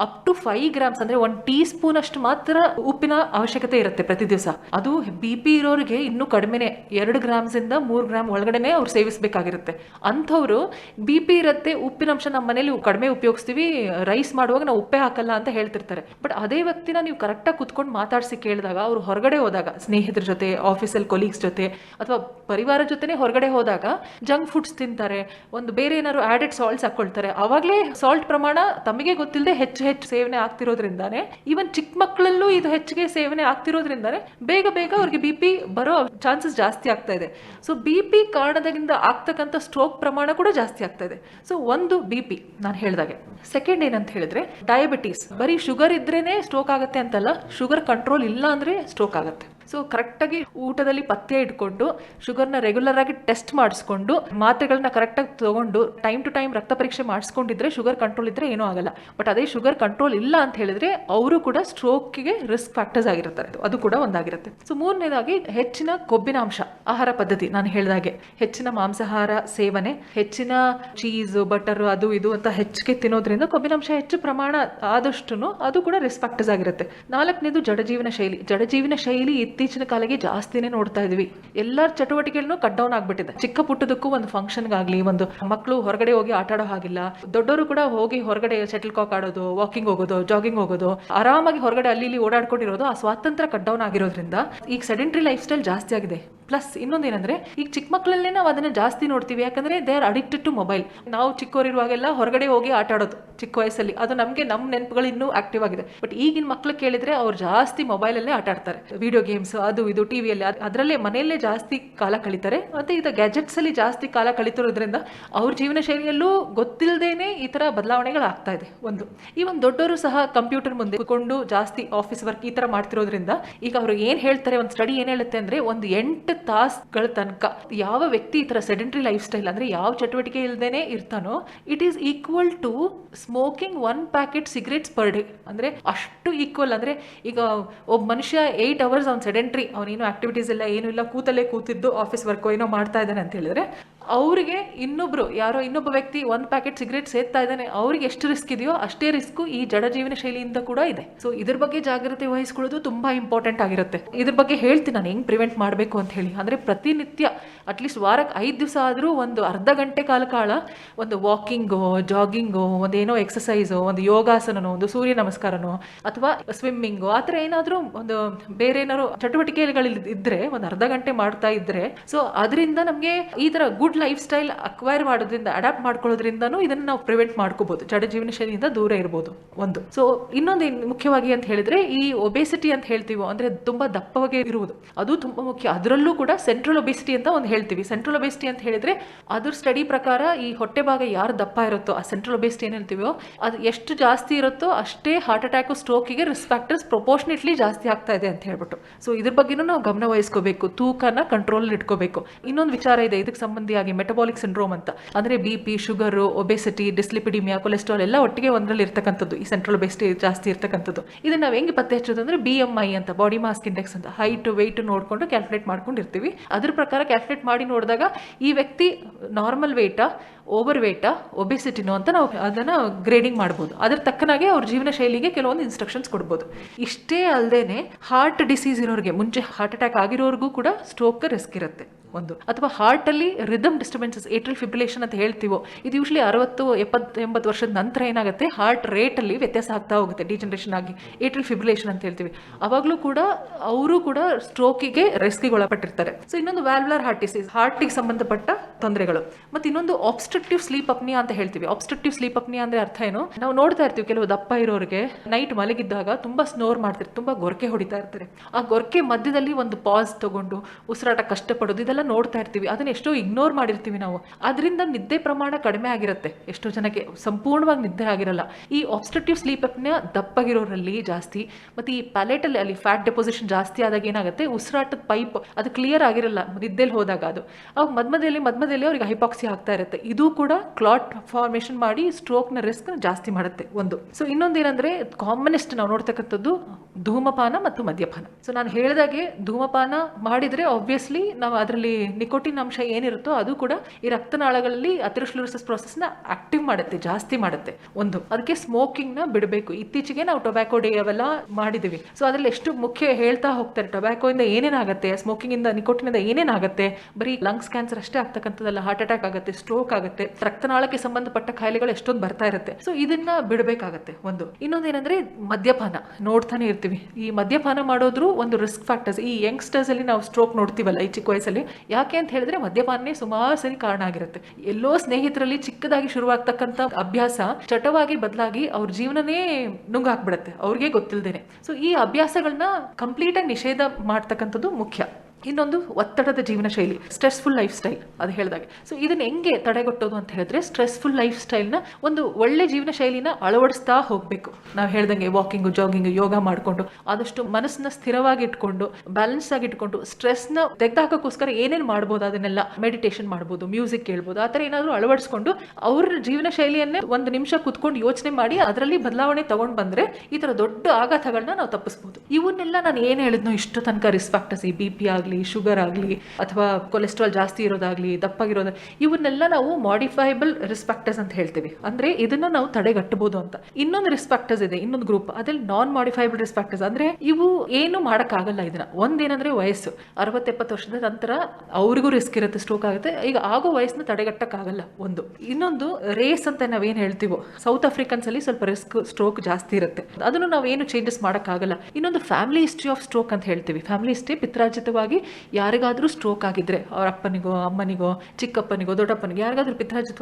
ಅಪ್ ಟು ಫೈವ್ ಗ್ರಾಮ್ಸ್ ಅಂದ್ರೆ ಒಂದು ಟೀ ಸ್ಪೂನ್ ಅಷ್ಟು ಮಾತ್ರ ಉಪ್ಪಿನ ಅವಶ್ಯಕತೆ ಇರುತ್ತೆ ಪ್ರತಿ ದಿವಸ. ಅದು ಬಿ ಪಿ ಇರೋರಿಗೆ ಇನ್ನೂ ಕಡಿಮೆನೇ. ಎರಡು ಗ್ರಾಮ್ಸಿಂದ ಮೂರು ಗ್ರಾಮ್ ಒಳಗಡೆನೆ ಅವ್ರು ಸೇವಿಸಬೇಕಾಗಿರುತ್ತೆ. ಅಂಥವ್ರು ಬಿ ಪಿ ಇರುತ್ತೆ, ಉಪ್ಪಿನ ಅಂಶ ನಮ್ಮ ಮನೇಲಿ ಕಡಿಮೆ ಉಪಯೋಗಿಸ್ತೀವಿ ರೈಸ್ ಮಾಡುವಾಗ ನಾವು ಉಪ್ಪೆ ಹಾಕಲ್ಲ ಅಂತ ಹೇಳ್ತಿರ್ತಾರೆ. ಬಟ್ ಅದೇ ವ್ಯಕ್ತಿನ ನೀವು ಕರೆಕ್ಟಾಗಿ ಕುತ್ಕೊಂಡು ಮಾತಾಡಿಸಿ ಕೇಳಿದಾಗ ಅವ್ರು ಹೊರಗಡೆ ಹೋದಾಗ, ಸ್ನೇಹಿತರ ಜೊತೆ ಆಫೀಸಲ್ಲಿ ಕೊಲೀಗ್ಸ್ ಜೊತೆ, ಅಥವಾ ಪರಿವಾರ ಜೊತೆನೆ ಹೊರಗಡೆ ಹೋದಾಗ ಜಂಕ್ ಫುಡ್ಸ್ ತಿಂತಾರೆ, ಒಂದು ಬೇರೆ ಏನಾದ್ರು ಆಡೆಡ್ ಸಾಲ್ಟ್ಸ್ ಹಾಕೊಳ್ತಾರೆ ಅವಾಗಲೇ ಸಾಲ್ಟ್ ಪ್ರಮಾಣ ತಮಗೆ ಗೊತ್ತಿಲ್ಲದೆ ಹೆಚ್ಚು ಹೆಚ್ಚು ಸೇವನೆ ಆಗ್ತಿರೋದ್ರಿಂದಾನೆ ಈವನ್ ಚಿಕ್ಕ ಮಕ್ಕಳಲ್ಲೂ ಇದು ಹೆಚ್ಚಿಗೆ ಸೇವನೆ ಆಗ್ತಿರೋದ್ರಿಂದಾನೆ ಬೇಗ ಬೇಗ ಅವ್ರಿಗೆ ಬಿ ಪಿ ಬರೋ ಚಾನ್ಸಸ್ ಜಾಸ್ತಿ ಆಗ್ತಾ ಇದೆ. ಸೊ ಬಿ ಪಿ ಕಾರಣದಿಂದ ಆಗ್ತಕ್ಕಂಥ ಸ್ಟ್ರೋಕ್ ಪ್ರಮಾಣ ಕೂಡ ಜಾಸ್ತಿ ಆಗ್ತಾ ಇದೆ. ಸೊ ಒಂದು ಬಿ ಪಿ ನಾನು ಹೇಳಿದಾಗೆ. ಸೆಕೆಂಡ್ ಏನಂತ ಹೇಳಿದ್ರೆ ಡಯಾಬಿಟೀಸ್ ಬರೀ ಶುಗರ್ ಇದ್ರೇನೆ ಸ್ಟ್ರೋಕ್ ಆಗುತ್ತೆ ಅಂತಲ್ಲ ಶುಗರ್ ಕಂಟ್ರೋಲ್ ಇಲ್ಲ ಅಂದರೆ ಸ್ಟ್ರೋಕ್ ಆಗುತ್ತೆ. ಸೊ ಕರೆಕ್ಟಾಗಿ ಊಟದಲ್ಲಿ ಪಥ್ಯ ಇಟ್ಕೊಂಡು ಶುಗರ್ನ ರೆಗ್ಯುಲರ್ ಆಗಿ ಟೆಸ್ಟ್ ಮಾಡಿಸ್ಕೊಂಡು ಮಾತ್ರೆಗಳನ್ನ ಕರೆಕ್ಟಾಗಿ ತಗೊಂಡು ಟೈಮ್ ಟು ಟೈಮ್ ರಕ್ತ ಪರೀಕ್ಷೆ ಮಾಡಿಸ್ಕೊಂಡಿದ್ರೆ ಶುಗರ್ ಕಂಟ್ರೋಲ್ ಇದ್ರೆ ಏನೂ ಆಗಲ್ಲ. ಬಟ್ ಅದೇ ಶುಗರ್ ಕಂಟ್ರೋಲ್ ಇಲ್ಲ ಅಂತ ಹೇಳಿದ್ರೆ ಅವರು ಕೂಡ ಸ್ಟ್ರೋಕ್ಗೆ ರಿಸ್ಕ್ ಫ್ಯಾಕ್ಟರ್ಸ್ ಆಗಿರುತ್ತಾರೆ. ಅದು ಕೂಡ ಒಂದಾಗಿರುತ್ತೆ. ಸೊ ಮೂರನೇದಾಗಿ ಹೆಚ್ಚಿನ ಕೊಬ್ಬಿನ ಅಂಶ ಆಹಾರ ಪದ್ಧತಿ, ನಾನು ಹೇಳಿದಾಗೆ ಹೆಚ್ಚಿನ ಮಾಂಸಾಹಾರ ಸೇವನೆ, ಹೆಚ್ಚಿನ ಚೀಸ್ ಬಟರ್ ಅದು ಇದು ಅಂತ ಹೆಚ್ಚಿಗೆ ತಿನ್ನೋದ್ರಿಂದ ಕೊಬ್ಬಿನಾಂಶ ಹೆಚ್ಚು ಪ್ರಮಾಣ ಆದಷ್ಟು ಅದು ಕೂಡ ರಿಸ್ಕ್ ಫ್ಯಾಕ್ಟರ್ಸ್ ಆಗಿರುತ್ತೆ. ನಾಲ್ಕನೇದು ಜಡಜೀವನ ಶೈಲಿ. ಜಡಜೀವನ ಶೈಲಿ ಇತ್ತೀಚಿನ ಕಾಲಿಗೆ ಜಾಸ್ತಿನೇ ನೋಡ್ತಾ ಇದೀವಿ. ಎಲ್ಲರ ಚಟುವಟಿಕೆಗಳನ್ನು ಕಟ್ ಡೌನ್ ಆಗ್ಬಿಟ್ಟಿದೆ. ಚಿಕ್ಕ ಪುಟ್ಟದಕ್ಕೂ ಒಂದು ಫಂಕ್ಷನ್ಗಾಗ್ಲಿ ಒಂದು ಮಕ್ಕಳು ಹೊರಗಡೆ ಹೋಗಿ ಆಟ ಆಡೋ ಹಾಗಿಲ್ಲ. ದೊಡ್ಡವರು ಕೂಡ ಹೋಗಿ ಹೊರಗಡೆ ಶಟಲ್ ಕಾಕ್ ಆಡೋದು ವಾಕಿಂಗ್ ಹೋಗೋದು ಜಾಗಿಂಗ್ ಹೋಗೋದು, ಆರಾಮಾಗಿ ಹೊರಗಡೆ ಅಲ್ಲಿ ಇಲ್ಲಿ ಓಡಾಡ್ಕೊಂಡಿರೋದು ಆ ಸ್ವಾತಂತ್ರ್ಯ ಕಟ್ ಡೌನ್ ಆಗಿರೋದ್ರಿಂದ ಈಗ ಸೆಡೆಂಟ್ರಿ ಲೈಫ್ ಸ್ಟೈಲ್ ಜಾಸ್ತಿ ಆಗಿದೆ. ಪ್ಲಸ್ ಇನ್ನೊಂದೇನಂದ್ರೆ, ಈಗ ಚಿಕ್ಕ ಮಕ್ಕಳಲ್ಲೇ ನಾವು ಅದನ್ನ ಜಾಸ್ತಿ ನೋಡ್ತೀವಿ. ಯಾಕಂದ್ರೆ they are addicted to mobile ನಾವು ಚಿಕ್ಕವರಿರುವಾಗೆಲ್ಲ ಹೊರಗಡೆ ಹೋಗಿ ಆಟ ಆಡೋದು ಚಿಕ್ಕ ವಯಸ್ಸಲ್ಲಿ. ಅದು ನಮಗೆ ನಮ್ಮ ನೆನಪುಗಳು ಇನ್ನೂ ಆಕ್ಟಿವ್ ಆಗಿದೆ. ಬಟ್ ಈಗಿನ ಮಕ್ಳು ಕೇಳಿದ್ರೆ ಅವ್ರು ಜಾಸ್ತಿ ಮೊಬೈಲಲ್ಲೇ ಆಟ ಆಡ್ತಾರೆ. ವಿಡಿಯೋ ಗೇಮ್ಸ್ ಅದು ಇದು ಟಿವಿಯಲ್ಲಿ ಅದರಲ್ಲೇ ಮನೆಯಲ್ಲೇ ಜಾಸ್ತಿ ಕಾಲ ಕಳೀತಾರೆ. ಮತ್ತೆ ಇದು ಗ್ಯಾಜೆಟ್ಸ್ ಅಲ್ಲಿ ಜಾಸ್ತಿ ಕಾಲ ಕಳೀತಿರೋದ್ರಿಂದ ಅವ್ರ ಜೀವನ ಶೈಲಿಯಲ್ಲೂ ಗೊತ್ತಿಲ್ಲದೇನೆ ಈ ತರ ಬದಲಾವಣೆಗಳು ಆಗ್ತಾ ಇದೆ. ಒಂದು ಈ ಒಂದು ದೊಡ್ಡವರು ಸಹ ಕಂಪ್ಯೂಟರ್ ಮುಂದೆ ಕೂತ್ಕೊಂಡು ಜಾಸ್ತಿ ಆಫೀಸ್ ವರ್ಕ್ ಈ ತರ ಮಾಡ್ತಿರೋದ್ರಿಂದ ಈಗ ಅವರು ಏನು ಹೇಳ್ತಾರೆ, ಒಂದು ಸ್ಟಡಿ ಏನು ಹೇಳುತ್ತೆ ಅಂದ್ರೆ, ಒಂದು ಎಂಟು ತಾಸುಗಳ ತನಕ ಯಾವ ವ್ಯಕ್ತಿ ಈ ಥರ ಸೆಡೆಂಟ್ರಿ ಲೈಫ್ ಸ್ಟೈಲ್ ಅಂದ್ರೆ ಯಾವ ಚಟುವಟಿಕೆ ಇಲ್ದೇನೆ ಇರ್ತಾನೋ it is equal to smoking one packet cigarettes per day ಅಂದ್ರೆ ಅಷ್ಟು ಈಕ್ವಲ್ ಅಂದ್ರೆ ಈಗ ಒಬ್ಬ ಮನುಷ್ಯ ಏಯ್ಟ್ ಅವರ್ಸ್ ಅವ್ನು ಸೆಡೆಂಟ್ರಿ ಅವನೇನು ಆಕ್ಟಿವಿಟೀಸ್ ಇಲ್ಲ, ಏನೂ ಇಲ್ಲ, ಕೂತಲ್ಲೇ ಕೂತಿದ್ದು ಆಫೀಸ್ ವರ್ಕ್ ಏನೋ ಮಾಡ್ತಾ ಇದ್ದಾನೆ ಅಂತ ಹೇಳಿದ್ರೆ ಅವರಿಗೆ ಇನ್ನೊಬ್ರು, ಯಾರೋ ಇನ್ನೊಬ್ಬ ವ್ಯಕ್ತಿ ಒಂದು ಪ್ಯಾಕೆಟ್ ಸಿಗರೇಟ್ ಸೇರ್ತಾ ಇದ್ದಾನೆ, ಅವ್ರಿಗೆ ಎಷ್ಟು ರಿಸ್ಕ್ ಇದೆಯೋ ಅಷ್ಟೇ ರಿಸ್ಕ್ ಈ ಜಡ ಜೀವನ ಶೈಲಿಯಿಂದ ಕೂಡ ಇದೆ. ಸೊ ಇದ್ರ ಬಗ್ಗೆ ಜಾಗ್ರತೆ ವಹಿಸ್ಕೊಳ್ಳೋದು ತುಂಬಾ ಇಂಪಾರ್ಟೆಂಟ್ ಆಗಿರುತ್ತೆ. ಇದ್ರ ಬಗ್ಗೆ ಹೇಳ್ತೀನಿ ನಾನು, ಹೆಂಗ್ ಪ್ರಿವೆಂಟ್ ಮಾಡಬೇಕು ಅಂತ ಹೇಳಿ. ಅಂದ್ರೆ ಪ್ರತಿನಿತ್ಯ ಅಟ್ಲೀಸ್ಟ್ ವಾರಕ್ಕೆ ಐದು ದಿವಸ ಆದರೂ ಒಂದು ಅರ್ಧ ಗಂಟೆ ಕಾಲ ಕಾಲ ಒಂದು ವಾಕಿಂಗು ಜಾಗಿಂಗು ಒಂದೇನೋ ಎಕ್ಸಸೈಸು ಒಂದು ಯೋಗಾಸನನೋ, ಒಂದು ಸೂರ್ಯ ನಮಸ್ಕಾರನೋ, ಅಥವಾ ಸ್ವಿಮ್ಮಿಂಗು ಆ ಥರ ಏನಾದರೂ ಒಂದು ಬೇರೆ ಏನಾದ್ರು ಚಟುವಟಿಕೆಗಳಲ್ಲಿ ಇದ್ದರೆ ಒಂದು ಅರ್ಧ ಗಂಟೆ ಮಾಡ್ತಾ ಇದ್ದರೆ ಸೊ ಅದರಿಂದ ನಮಗೆ ಈ ಥರ ಗುಡ್ ಲೈಫ್ ಸ್ಟೈಲ್ ಅಕ್ವೈರ್ ಮಾಡೋದ್ರಿಂದ ಅಡಾಪ್ಟ್ ಮಾಡ್ಕೊಳ್ಳೋದ್ರಿಂದನೂ ಇದನ್ನು ನಾವು ಪ್ರಿವೆಂಟ್ ಮಾಡ್ಕೋಬಹುದು ಜಡ ಜೀವನ ಶೈಲಿಯಿಂದ ದೂರ ಇರ್ಬೋದು ಒಂದು. ಸೊ ಇನ್ನೊಂದು ಮುಖ್ಯವಾಗಿ ಅಂತ ಹೇಳಿದ್ರೆ, ಈ ಒಬೆಸಿಟಿ ಅಂತ ಹೇಳ್ತೀವೋ, ಅಂದ್ರೆ ತುಂಬಾ ದಪ್ಪವಾಗಿ ಇರುವುದು. ಅದು ತುಂಬಾ ಮುಖ್ಯ. ಅದರಲ್ಲೂ ಕೂಡ ಸೆಂಟ್ರಲ್ ಒಬೆಸಿಟಿ ಅಂತ ಒಂದು ಹೇಳ್ತೀವಿ. ಸೆಂಟ್ರಲ್ ಒಬೆಸಿಟಿ ಅಂತ ಹೇಳಿದ್ರೆ, ಅದ್ರ ಸ್ಟಡಿ ಪ್ರಕಾರ ಈ ಹೊಟ್ಟೆ ಭಾಗ ಯಾರು ದಪ್ಪ ಇರುತ್ತೋ, ಆ ಸೆಂಟ್ರಲ್ ಒಬೆಸಿಟಿ ಏನ್ ಹೇಳ್ತೀವೋ, ಅದು ಎಷ್ಟು ಜಾಸ್ತಿ ಇರುತ್ತೋ ಅಷ್ಟೇ ಹಾರ್ಟ್ ಅಟ್ಯಾಕ್ ಸ್ಟ್ರೋಕಿಗೆ ರಿಸ್ಕ್ ಫ್ಯಾಕ್ಟರ್ಸ್ ಪ್ರೊಪೋರ್ಷನೇಟ್ಲಿ ಜಾಸ್ತಿ ಆಗ್ತಾ ಇದೆ ಅಂತ ಹೇಳ್ಬಿಟ್ಟು. ಸೊ ಇದ್ರ ಬಗ್ಗೆನೂ ನಾವು ಗಮನ ವಹಿಸ್ಕೋಬೇಕು. ತೂಕನ ಕಂಟ್ರೋಲ್ ಇಟ್ಕೋಬೇಕು. ಇನ್ನೊಂದು ವಿಚಾರ ಇದೆ. ಇದಕ್ಕೆ ಸಂಬಂಧಿಯಾಗಿ ಮೆಟಬಾಲಿಕ್ ಸಿಂಡ್ರೋಮ್ ಅಂತ. ಅಂದ್ರೆ B P sugar, obesity, dyslipidemia, cholesterol ಎಲ್ಲ ಒಟ್ಟಿಗೆ ಒಂದರಲ್ಲಿ ಇರ್ತಕ್ಕಂಥದ್ದು. ಈ ಸೆಂಟ್ರಲ್ ಒಬೆಸಿಟಿ ಜಾಸ್ತಿ ಇರ್ತಕ್ಕಂಥದ್ದು. ಇದನ್ನ ನಾವು ಹೆಂಗೆ ಪತ್ತೆ ಹಚ್ಚೋದು ಅಂದ್ರೆ ಬಿ ಎಂ ಐ ಅಂತ ಬಾಡಿ ಮಾಸ್ ಇಂಡೆಕ್ಸ್ ಅಂತ ಹೈಟ್ ವೆಯ್ಟ್ ನೋಡ್ಕೊಂಡು ಕ್ಯಾಲ್ಕುಲೇಟ್ ಮಾಡ್ಕೊಂಡಿರ್ತೀವಿ. ಅದ್ರ ಪ್ರಕಾರ ಕ್ಯಾಲ್ಕುಲೇಟ್ ಮಾಡಿ ನೋಡಿದಾಗ ಈ ವ್ಯಕ್ತಿ ನಾರ್ಮಲ್ ವೆಯ್ಟಾ ಓವರ್ ವೇಟ ಒಬೆಸಿಟಿನೋ ಅಂತ ನಾವು ಅದನ್ನು ಗ್ರೇಡಿಂಗ್ ಮಾಡ್ಬೋದು. ಅದ್ರ ತಕ್ಕನಾಗೆ ಅವ್ರ ಜೀವನ ಶೈಲಿಗೆ ಕೆಲವೊಂದು ಇನ್ಸ್ಟ್ರಕ್ಷನ್ಸ್ ಕೊಡ್ಬೋದು. ಇಷ್ಟೇ ಅಲ್ಲದೆ ಹಾರ್ಟ್ ಡಿಸೀಸ್ ಇರೋರಿಗೆ, ಮುಂಚೆ ಹಾರ್ಟ್ ಅಟ್ಯಾಕ್ ಆಗಿರೋರಿಗೂ ಕೂಡ ಸ್ಟ್ರೋಕ್ ರಿಸ್ಕ್ ಇರುತ್ತೆ ಒಂದು. ಅಥವಾ ಹಾರ್ಟಲ್ಲಿ ರಿದಮ್ ಡಿಸ್ಟರ್ಬೆನ್ಸಸ್ ಏಟ್ರಲ್ ಫಿಬ್ರಿಲೇಷನ್ ಅಂತ ಹೇಳ್ತೀವೋ, ಇದು ಯೂಶ್ಲಿ ಅರವತ್ತು, ಎಪ್ಪತ್ತು, ಎಂಬತ್ತು ವರ್ಷದ ನಂತರ ಏನಾಗುತ್ತೆ? ಹಾರ್ಟ್ ರೇಟಲ್ಲಿ ವ್ಯತ್ಯಾಸ ಆಗ್ತಾ ಹೋಗುತ್ತೆ ಡಿಜನರೇಷನ್ ಆಗಿ. ಏಟ್ರಲ್ ಫಿಬ್ರಿಲೇಷನ್ ಅಂತ ಹೇಳ್ತೀವಿ. ಅವಾಗಲೂ ಕೂಡ ಅವರು ಕೂಡ ಸ್ಟ್ರೋಕಿಗೆ ರಿಸ್ಕಿಗೆ ಒಳಪಟ್ಟಿರ್ತಾರೆ. ಸೊ ಇನ್ನೊಂದು ವ್ಯಾಲ್ವುಲರ್ ಹಾರ್ಟ್ ಡಿಸೀಸ್ ಹಾರ್ಟಿಗೆ ಸಂಬಂಧಪಟ್ಟ ತೊಂದರೆಗಳು. ಮತ್ತು ಇನ್ನೊಂದು ಆಬ್ಸ್ಟ್ರಕ್ಟಿವ್ ಸ್ಲೀಪ್ ಅಪ್ನಿ ಅಂತ ಹೇಳ್ತೀವಿ. ಆಬ್ಸ್ಟ್ರಕ್ಟಿವ್ ಸ್ಲೀಪ್ ಅಪ್ನಿ ಅಂದ್ರೆ ಅರ್ಥ ಏನು? ನಾವು ನೋಡ್ತಾ ಇರ್ತೀವಿ ಕೆಲವು ದಪ್ಪ ಇರೋರಿಗೆ ನೈಟ್ ಮಲಗಿದ್ದಾಗ ತುಂಬಾ ಸ್ನೋರ್ ಮಾಡ್ತಾರೆ ತುಂಬಾ ಗೊರಕೆ ಹೊಡಿತಾ ಇರ್ತಾರೆ. ಆ ಗೊರಕೆ ಮಧ್ಯದಲ್ಲಿ ಒಂದು ಪಾಸ್ ತಗೊಂಡು, ಉಸಿರಾಟ ಕಷ್ಟಪಡೋದು, ಇದೆಲ್ಲ ನೋಡ್ತಾ ಇರ್ತೀವಿ. ಅದನ್ನ ಎಷ್ಟೋ ಇಗ್ನೋರ್ ಮಾಡಿರ್ತೀವಿ ನಾವು. ಅದರಿಂದ ನಿದ್ದೆ ಪ್ರಮಾಣ ಕಡಿಮೆ ಆಗಿರುತ್ತೆ. ಎಷ್ಟೋ ಜನಕ್ಕೆ ಸಂಪೂರ್ಣವಾಗಿ ನಿದ್ದೆ ಆಗಿರಲ್ಲ. ಈ ಆಬ್ಸ್ಟ್ರಕ್ಟಿವ್ ಸ್ಲೀಪ್ ಅಪ್ನ ದಪ್ಪಗಿರೋರಲ್ಲಿ ಜಾಸ್ತಿ, ಮತ್ತೆ ಈ ಪ್ಯಾಲೆಟಲ್ಲಿ ಅಲ್ಲಿ ಫ್ಯಾಟ್ ಡೆಪೋಸಿಷನ್ ಜಾಸ್ತಿ ಆದಾಗ ಏನಾಗುತ್ತೆ? ಉಸಿರಾಟದ ಪೈಪ್ ಅದು ಕ್ಲಿಯರ್ ಆಗಿರಲ್ಲ, ನಿದ್ದೆಲಿ ಹೋದಾಗ ಅದು. ಅವಾಗ ಮದ್ಮದಲ್ಲಿ ಮದ್ಮದಲ್ಲಿ ಅವ್ರಿಗೆ ಹೈಪಾಕ್ಸಿ ಆಗ್ತಾ ಇರುತ್ತೆ. ಇದು ಕೂಡ ಕ್ಲಾಟ್ ಫಾರ್ಮೇಷನ್ ಮಾಡಿ ಸ್ಟ್ರೋಕ್ನ ರಿಸ್ಕ್ ಜಾಸ್ತಿ ಮಾಡುತ್ತೆ ಒಂದು. ಸೊ ಇನ್ನೊಂದೇನಂದ್ರೆ ಕಾಮನೆಸ್ಟ್ ನಾವು ನೋಡ್ತಕ್ಕಂಥದ್ದು ಧೂಮಪಾನ ಮತ್ತು ಮದ್ಯಪಾನ. ಸೊ ನಾನು ಹೇಳಿದಾಗೆ ಧೂಮಪಾನ ಮಾಡಿದ್ರೆ ಆಬ್ವಿಯಸ್ಲಿ ನಾವು ಅದರಲ್ಲಿ ನಿಕೋಟಿನ್ ಅಂಶ ಏನಿರುತ್ತೋ ಅದು ಕೂಡ ಈ ರಕ್ತನಾಳಗಳಲ್ಲಿ ಅಥೆರೋಸ್ಕ್ಲೆರೋಸಿಸ್ನ ಆಕ್ಟಿವ್ ಮಾಡುತ್ತೆ, ಜಾಸ್ತಿ ಮಾಡುತ್ತೆ ಒಂದು. ಅದಕ್ಕೆ ಸ್ಮೋಕಿಂಗ್ನ ಬಿಡಬೇಕು. ಇತ್ತೀಚೆಗೆ ನಾವು ಟೊಬ್ಯಾಕೋ ಡೇ ಅವೆಲ್ಲ ಮಾಡಿದ್ದೀವಿ. ಸೊ ಅದ್ರಲ್ಲಿ ಎಷ್ಟು ಮುಖ್ಯ ಹೇಳ್ತಾ ಹೋಗ್ತಾರೆ ಟೊಬ್ಯಾಕೋ ಇಂದ ಏನೇನಾಗುತ್ತೆ ಸ್ಮೋಕಿಂಗ್ ಇಂದ ನಿಕೋಟಿನ್ ಇಂದ ಏನೇನಾಗುತ್ತೆ, ಬರೀ ಲಂಗ್ಸ್ ಕ್ಯಾನ್ಸರ್ ಅಷ್ಟೇ ಆಗ್ತಕ್ಕಂಥದ್ದಲ್ಲ ಹಾರ್ಟ್ ಅಟ್ಯಾಕ್ ಆಗುತ್ತೆ ಸ್ಟ್ರೋಕ್ ಆಗುತ್ತೆ. ರಕ್ತನಾಳಕ್ಕೆ ಸಂಬಂಧಪಟ್ಟ ಕಾಯಿಲೆಗಳು ಎಷ್ಟೊಂದು ಬರ್ತಾ ಇರುತ್ತೆ. ಸೊ ಇದನ್ನ ಬಿಡಬೇಕಾಗತ್ತೆ ಒಂದು. ಇನ್ನೊಂದೇನಂದ್ರೆ ಮದ್ಯಪಾನ. ನೋಡ್ತಾನೆ ಇರ್ತೀವಿ. ಈ ಮದ್ಯಪಾನ ಮಾಡೋದ್ರು ಒಂದು ರಿಸ್ಕ್ ಫ್ಯಾಕ್ಟರ್ಸ್ ಈ ಯಂಗ್ಸ್ಟರ್ಸ್ ಅಲ್ಲಿ ನಾವು ಸ್ಟ್ರೋಕ್ ನೋಡ್ತೀವಲ್ಲ, ಈ ಚಿಕ್ಕ ವಯಸ್ಸಲ್ಲಿ, ಯಾಕೆ ಅಂತ ಹೇಳಿದ್ರೆ ಮದ್ಯಪಾನನೇ ಸುಮಾರು ಸರಿ ಕಾರಣ ಆಗಿರುತ್ತೆ. ಎಲ್ಲೋ ಸ್ನೇಹಿತರಲ್ಲಿ ಚಿಕ್ಕದಾಗಿ ಶುರುವಾಗ್ತಕ್ಕಂಥ ಅಭ್ಯಾಸ ಚಟವಾಗಿ ಬದಲಾಗಿ ಅವ್ರ ಜೀವನನೇ ನುಂಗಾಕ್ಬಿಡತ್ತೆ. ಅವ್ರಿಗೆ ಗೊತ್ತಿಲ್ದೇನೆ. ಸೊ ಈ ಅಭ್ಯಾಸಗಳನ್ನ ಕಂಪ್ಲೀಟ್ ಆಗಿ ನಿಷೇಧ ಮಾಡ್ತಕ್ಕಂಥದ್ದು ಮುಖ್ಯ. ಇನ್ನೊಂದು ಒತ್ತಡದ ಜೀವನ ಶೈಲಿ ಸ್ಟ್ರೆಸ್ಫುಲ್ ಲೈಫ್ ಸ್ಟೈಲ್ ಅದು ಹೇಳಿದಾಗ. ಸೊ ಇದನ್ನ ಹೆಂಗೆ ತಡೆಗಟ್ಟೋದು ಅಂತ ಹೇಳಿದ್ರೆ ಸ್ಟ್ರೆಸ್ಫುಲ್ ಲೈಫ್ ಸ್ಟೈಲ್ನ ಒಂದು ಒಳ್ಳೆ ಜೀವನ ಶೈಲಿನ ಅಳವಡಿಸ್ತಾ ಹೋಗಬೇಕು. ನಾವು ಹೇಳ್ದಂಗೆ ವಾಕಿಂಗು ಜಾಗಿಂಗು ಯೋಗ ಮಾಡಿಕೊಂಡು, ಆದಷ್ಟು ಮನಸ್ಸನ್ನ ಸ್ಥಿರವಾಗಿ ಇಟ್ಕೊಂಡು ಬ್ಯಾಲೆನ್ಸ್ ಆಗಿ ಇಟ್ಕೊಂಡು ಸ್ಟ್ರೆಸ್ನ ತೆಗೆದಾಕೋಕ್ಕೋಸ್ಕರ ಏನೇನು ಮಾಡ್ಬೋದು, ಅದನ್ನೆಲ್ಲ ಮೆಡಿಟೇಷನ್ ಮಾಡ್ಬೋದು ಮ್ಯೂಸಿಕ್ ಕೇಳ್ಬೋದು, ಆ ಥರ ಏನಾದರೂ ಅಳವಡಿಸ್ಕೊಂಡು ಅವ್ರ ಜೀವನ ಶೈಲಿಯನ್ನೇ ಒಂದು ನಿಮಿಷ ಕುತ್ಕೊಂಡು ಯೋಚನೆ ಮಾಡಿ, ಅದರಲ್ಲಿ ಬದಲಾವಣೆ ತಗೊಂಡು ಬಂದರೆ ಈ ಥರ ದೊಡ್ಡ ಆಘಾತಗಳನ್ನ ನಾವು ತಪ್ಪಿಸ್ಬೋದು. ಇವನ್ನೆಲ್ಲ ನಾನು ಏನು ಹೇಳಿದ್ನೋ ಇಷ್ಟು ತನಕ ರಿಸ್ಕ್ ಫ್ಯಾಕ್ಟರ್ಸ್ ಈ ಬಿ ಪಿ ಆಗಲಿ ಶುಗರ್ ಆಗಲಿ, ಅಥವಾ ಕೊಲೆಸ್ಟ್ರಾಲ್ ಜಾಸ್ತಿ ಇರೋದಾಗ್ಲಿ, ದಪ್ಪಾಗಿರೋದ, ಇವನ್ನೆಲ್ಲ ನಾವು ಮಾಡಿಫೈಬಲ್ ರಿಸ್ಪೆಕ್ಟರ್ಸ್ ಅಂತ ಹೇಳ್ತೀವಿ. ಅಂದರೆ ಇದನ್ನ ನಾವು ತಡೆಗಟ್ಟಬಹುದು ಅಂತ. ಇನ್ನೊಂದು ರಿಸ್ಪೆಕ್ಟರ್ಸ್ ಇದೆ, ಇನ್ನೊಂದು ಗ್ರೂಪ್ ಅದ್ರಲ್ಲಿ ನಾನ್ ಮಾಡಿಫೈಬಲ್ ರಿಸ್ಪೆಕ್ಟರ್ಸ್ ಅಂದರೆ ಇವು ಏನು ಮಾಡೋಕ್ಕಾಗಲ್ಲ ಇದನ್ನ. ಒಂದೇನಂದ್ರೆ ವಯಸ್ಸು. ಅರವತ್ತೆಪ್ಪತ್ತು ವರ್ಷದ ನಂತರ ಅವ್ರಿಗೂ ರಿಸ್ಕ್ ಇರುತ್ತೆ ಸ್ಟ್ರೋಕ್ ಆಗುತ್ತೆ. ಈಗ ಆಗೋ ವಯಸ್ಸನ್ನ ತಡೆಗಟ್ಟಕ್ಕಾಗಲ್ಲ ಒಂದು. ಇನ್ನೊಂದು ರೇಸ್ ಅಂತ ನಾವೇನು ಹೇಳ್ತೀವೋ ಸೌತ್ ಆಫ್ರಿಕನ್ಸ್ ಅಲ್ಲಿ ಸ್ವಲ್ಪ ರಿಸ್ಕ್ ಸ್ಟ್ರೋಕ್ ಜಾಸ್ತಿ ಇರುತ್ತೆ. ಅದನ್ನು ನಾವೇನು ಚೇಂಜಸ್ ಮಾಡೋಕ್ಕಾಗಲ್ಲ. ಇನ್ನೊಂದು ಫ್ಯಾಮಿಲಿ ಹಿಸ್ಟ್ರಿ ಆಫ್ ಸ್ಟ್ರೋಕ್ ಅಂತ ಹೇಳ್ತೀವಿ. ಫ್ಯಾಮಿಲಿ ಹಿಸ್ಟ್ರಿ ಪಿತ್ರಾರ್ಜಿತವಾಗಿ ಯಾರಿಗಾದ್ರೂ ಸ್ಟ್ರೋಕ್ ಆಗಿದ್ರೆ, ಅವ್ರ ಅಪ್ಪನಿಗೋ, ಅಮ್ಮನಿಗೋ, ಚಿಕ್ಕಪ್ಪನಿಗೋ, ದೊಡ್ಡಪ್ಪನಿಗೋ, ಯಾರಿಗಾದ್ರೂ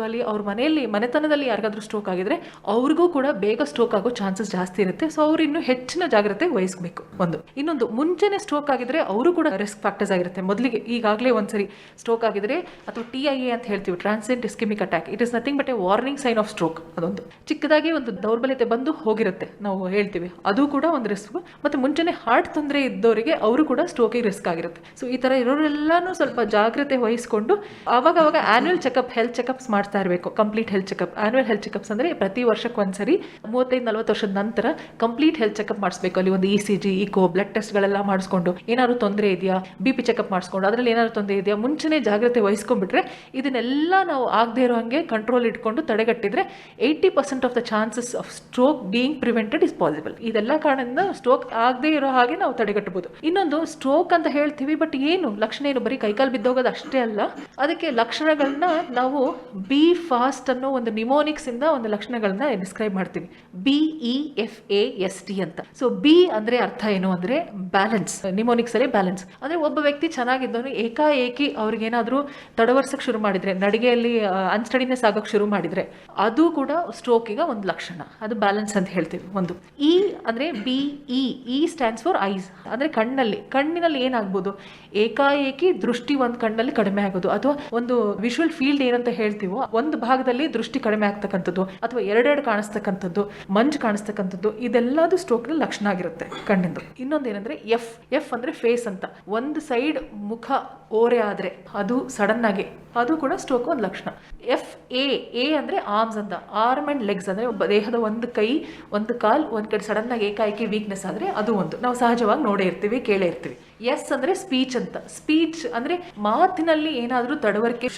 ಅಲ್ಲಿ ಅವ್ರ ಮನೆಯಲ್ಲಿ, ಮನೆತನದಲ್ಲಿ ಯಾರಿಗಾದ್ರೂ ಸ್ಟ್ರೋಕ್ ಆಗಿದ್ರೆ, ಅವ್ರಿಗೂ ಕೂಡ ಬೇಗ ಸ್ಟ್ರೋಕ್ ಆಗೋ ಚಾನ್ಸಸ್ ಜಾಸ್ತಿ ಇರುತ್ತೆ. ಸೊ ಅವ್ರು ಇನ್ನೂ ಹೆಚ್ಚಿನ ಜಾಗ್ರತೆ ವಹಿಸಬೇಕು ಒಂದು. ಇನ್ನೊಂದು, ಮುಂಚೆನೆ ಸ್ಟ್ರೋಕ್ ಆಗಿದ್ರೆ ಅವರು ಕೂಡ ರಿಸ್ಕ್ ಫ್ಯಾಕ್ಟರ್ಸ್ ಆಗಿರುತ್ತೆ. ಮೊದಲಿಗೆ ಈಗಾಗಲೇ ಒಂದ್ಸರಿ ಸ್ಟ್ರೋಕ್ ಆಗಿದ್ರೆ ಅಥವಾ ಟಿ ಐ ಎ ಅಂತ ಹೇಳ್ತೀವಿ transient ischemic attack it is nothing but a warning sign of stroke ಅದೊಂದು. ಚಿಕ್ಕದಾಗಿ ಒಂದು ದೌರ್ಬಲ್ಯತೆ ಬಂದು ಹೋಗಿರುತ್ತೆ, ನಾವು ಹೇಳ್ತೀವಿ. ಅದು ಕೂಡ ಒಂದು ರಿಸ್ಕ್ ಮತ್ತೆ ಮುಂಚೆನೆ ಹಾರ್ಟ್ ತೊಂದರೆ ಇದ್ದವರಿಗೆ ಅವರು ಕೂಡ ಸ್ಟ್ರೋಕಿಗೆ ರಿಸ್ಕ್ ಆಗಿರುತ್ತೆ. ಸೊ ಈ ತರ ಇರೋರೆಲ್ಲಾನು ಸ್ವಲ್ಪ ಜಾಗ್ರತೆ ವಹಿಸ್ಕೊಂಡು ಅವಾಗ ಅವಾಗ ಆನ್ಯುವಲ್ ಚೆಕಪ್ ಹೆಲ್ತ್ ಚೆಕಪ್ಸ್ ಮಾಡ್ತಾ ಇರಬೇಕು. Complete health checkup annual health checkups ಅಂದ್ರೆ ಪ್ರತಿ ವರ್ಷಕ್ಕೆ ಒಂದ್ಸರಿ ಮೂವತ್ತೈದು, ನಲ್ವತ್ತು ವರ್ಷದ ನಂತರ ಕಂಪ್ಲೀಟ್ ಹೆಲ್ತ್ ಚೆಕಪ್ ಮಾಡಿಸ್ಬೇಕು. ಅಲ್ಲಿ ಒಂದು E C G echo blood ಟೆಸ್ಟ್ಗಳೆಲ್ಲ ಮಾಡಿಸ್ಕೊಂಡು ಏನಾದ್ರು ತೊಂದರೆ ಇದೆಯಾ ಬಿ ಪಿ ಚೆಕಪ್ ಮಾಡಿಸ್ಕೊಂಡು ಅದರಲ್ಲಿ ಏನಾದ್ರು ತೊಂದರೆ ಇದೆಯಾ ಮುಂಚೆನೇ ಜಾಗ್ರತೆ ವಹಿಸ್ಕೊಂಡ್ಬಿಟ್ರೆ ಇದನ್ನೆಲ್ಲ ನಾವು ಆಗದೆ ಇರೋ ಹಾಗೆ ಕಂಟ್ರೋಲ್ ಇಟ್ಕೊಂಡು ತಡೆಗಟ್ಟಿದ್ರೆ eighty percent of the chances of stroke being prevented is possible ಇದೆಲ್ಲ ಕಾರಣದಿಂದ ಸ್ಟ್ರೋಕ್ ಆಗದೆ ಇರೋ ಹಾಗೆ ನಾವು ತಡೆಗಟ್ಟಬಹುದು. ಇನ್ನೊಂದು ಸ್ಟ್ರೋಕ್ ಅಂತ ಹೇಳ್ತೀವಿ ಬಟ್ ಏನು? ಲಕ್ಷಣ ಏನು? ಬರೀ ಕೈಕಾಲು ಬಿದ್ದೋಗೋದು ಅಷ್ಟೇ ಅಲ್ಲ. ಅದಕ್ಕೆ ಲಕ್ಷಣಗಳನ್ನ ನಾವು ಬಿ ಫಾಸ್ಟ್ ಅನ್ನೋ ಒಂದು ನಿಮೋನಿಕ್ಸ್ ಇಂದ ಒಂದು ಲಕ್ಷಣಗಳನ್ನ ಡಿಸ್ಕ್ರೈಬ್ ಮಾಡ್ತೀವಿ. B E F A S T ಅಂತ. ಸೊ ಬಿ ಅಂದ್ರೆ ಅರ್ಥ ಏನು ಅಂದ್ರೆ ಬ್ಯಾಲೆನ್ಸ್ ನಿಮೋನಿಕ್ಸ್ ಅಲ್ಲಿ ಬ್ಯಾಲೆನ್ಸ್ ಅಂದ್ರೆ ಒಬ್ಬ ವ್ಯಕ್ತಿ ಚೆನ್ನಾಗಿದ್ದವನು ಏಕಾಏಕಿ ಅವ್ರಿಗೇನಾದ್ರೂ ತಡವರ್ಸಕ್ ಶುರು ಮಾಡಿದ್ರೆ, ನಡಿಗೆಯಲ್ಲಿ ಅನ್ಸ್ಟಡಿನೆಸ್ ಆಗೋಕ್ ಶುರು ಮಾಡಿದ್ರೆ, ಅದು ಕೂಡ ಸ್ಟ್ರೋಕಿಗೆ ಒಂದು ಲಕ್ಷಣ. ಅದು ಬ್ಯಾಲೆನ್ಸ್ ಅಂತ ಹೇಳ್ತೀವಿ ಒಂದು. ಇ ಅಂದ್ರೆ B E E stands for eyes ಅಂದ್ರೆ ಕಣ್ಣಲ್ಲಿ. ಕಣ್ಣಿನಲ್ಲಿ ಏನಾಗ್ಬೋದು? ಏಕಾಏಕಿ ದೃಷ್ಟಿ ಒಂದು ಕಣ್ಣಲ್ಲಿ ಕಡಿಮೆ ಆಗೋದು. ಅಥವಾ ಒಂದು ವಿಷುವಲ್ ಫೀಲ್ಡ್ ಏನಂತ ಹೇಳ್ತೀವೋ, ಒಂದು ಭಾಗದಲ್ಲಿ ದೃಷ್ಟಿ ಕಡಿಮೆ ಆಗ್ತಕ್ಕಂಥದ್ದು, ಅಥವಾ ಎರಡೆರಡು ಕಾಣಿಸ್ತಕ್ಕಂಥದ್ದು, ಮಂಜು ಕಾಣಿಸ್ತಕ್ಕಂಥದ್ದು, ಇದೆಲ್ಲದು ಸ್ಟ್ರೋಕ್ನ ಲಕ್ಷಣ ಆಗಿರುತ್ತೆ ಕಣ್ಣಿಂದು. ಇನ್ನೊಂದು ಏನಂದ್ರೆ ಎಫ್ ಎಫ್ ಅಂದ್ರೆ ಫೇಸ್ ಅಂತ. ಒಂದು ಸೈಡ್ ಮುಖ ಓರೆ ಆದ್ರೆ ಅದು ಸಡನ್ ಆಗಿ, ಅದು ಕೂಡ ಸ್ಟ್ರೋಕ್ ಒಂದು ಲಕ್ಷಣ. ಎಫ್ ಎ ಎ ಅಂದ್ರೆ ಆರ್ಮ್ಸ್ ಅಂತ. ಆರ್ಮ್ ಅಂಡ್ ಲೆಗ್ಸ್ ಅಂದ್ರೆ ದೇಹದ ಒಂದು ಕೈ, ಒಂದು ಕಾಲ್, ಒಂದ್ ಕಡೆ ಸಡನ್ ಆಗಿ ಏಕಾಏಕಿ ವೀಕ್ನೆಸ್ ಆದ್ರೆ ಅದು ಒಂದು. ನಾವು ಸಹಜವಾಗಿ ನೋಡೇ ಇರ್ತೀವಿ, ಕೇಳೇ ಇರ್ತೀವಿ. ಎಸ್ ಅಂದ್ರೆ ಸ್ಪೀಚ್ ಅಂತ. ಸ್ಪೀಚ್ ಅಂದ್ರೆ ಮಾತಿನಲ್ಲಿ ಏನಾದರೂ ತಡವರಿಕೆ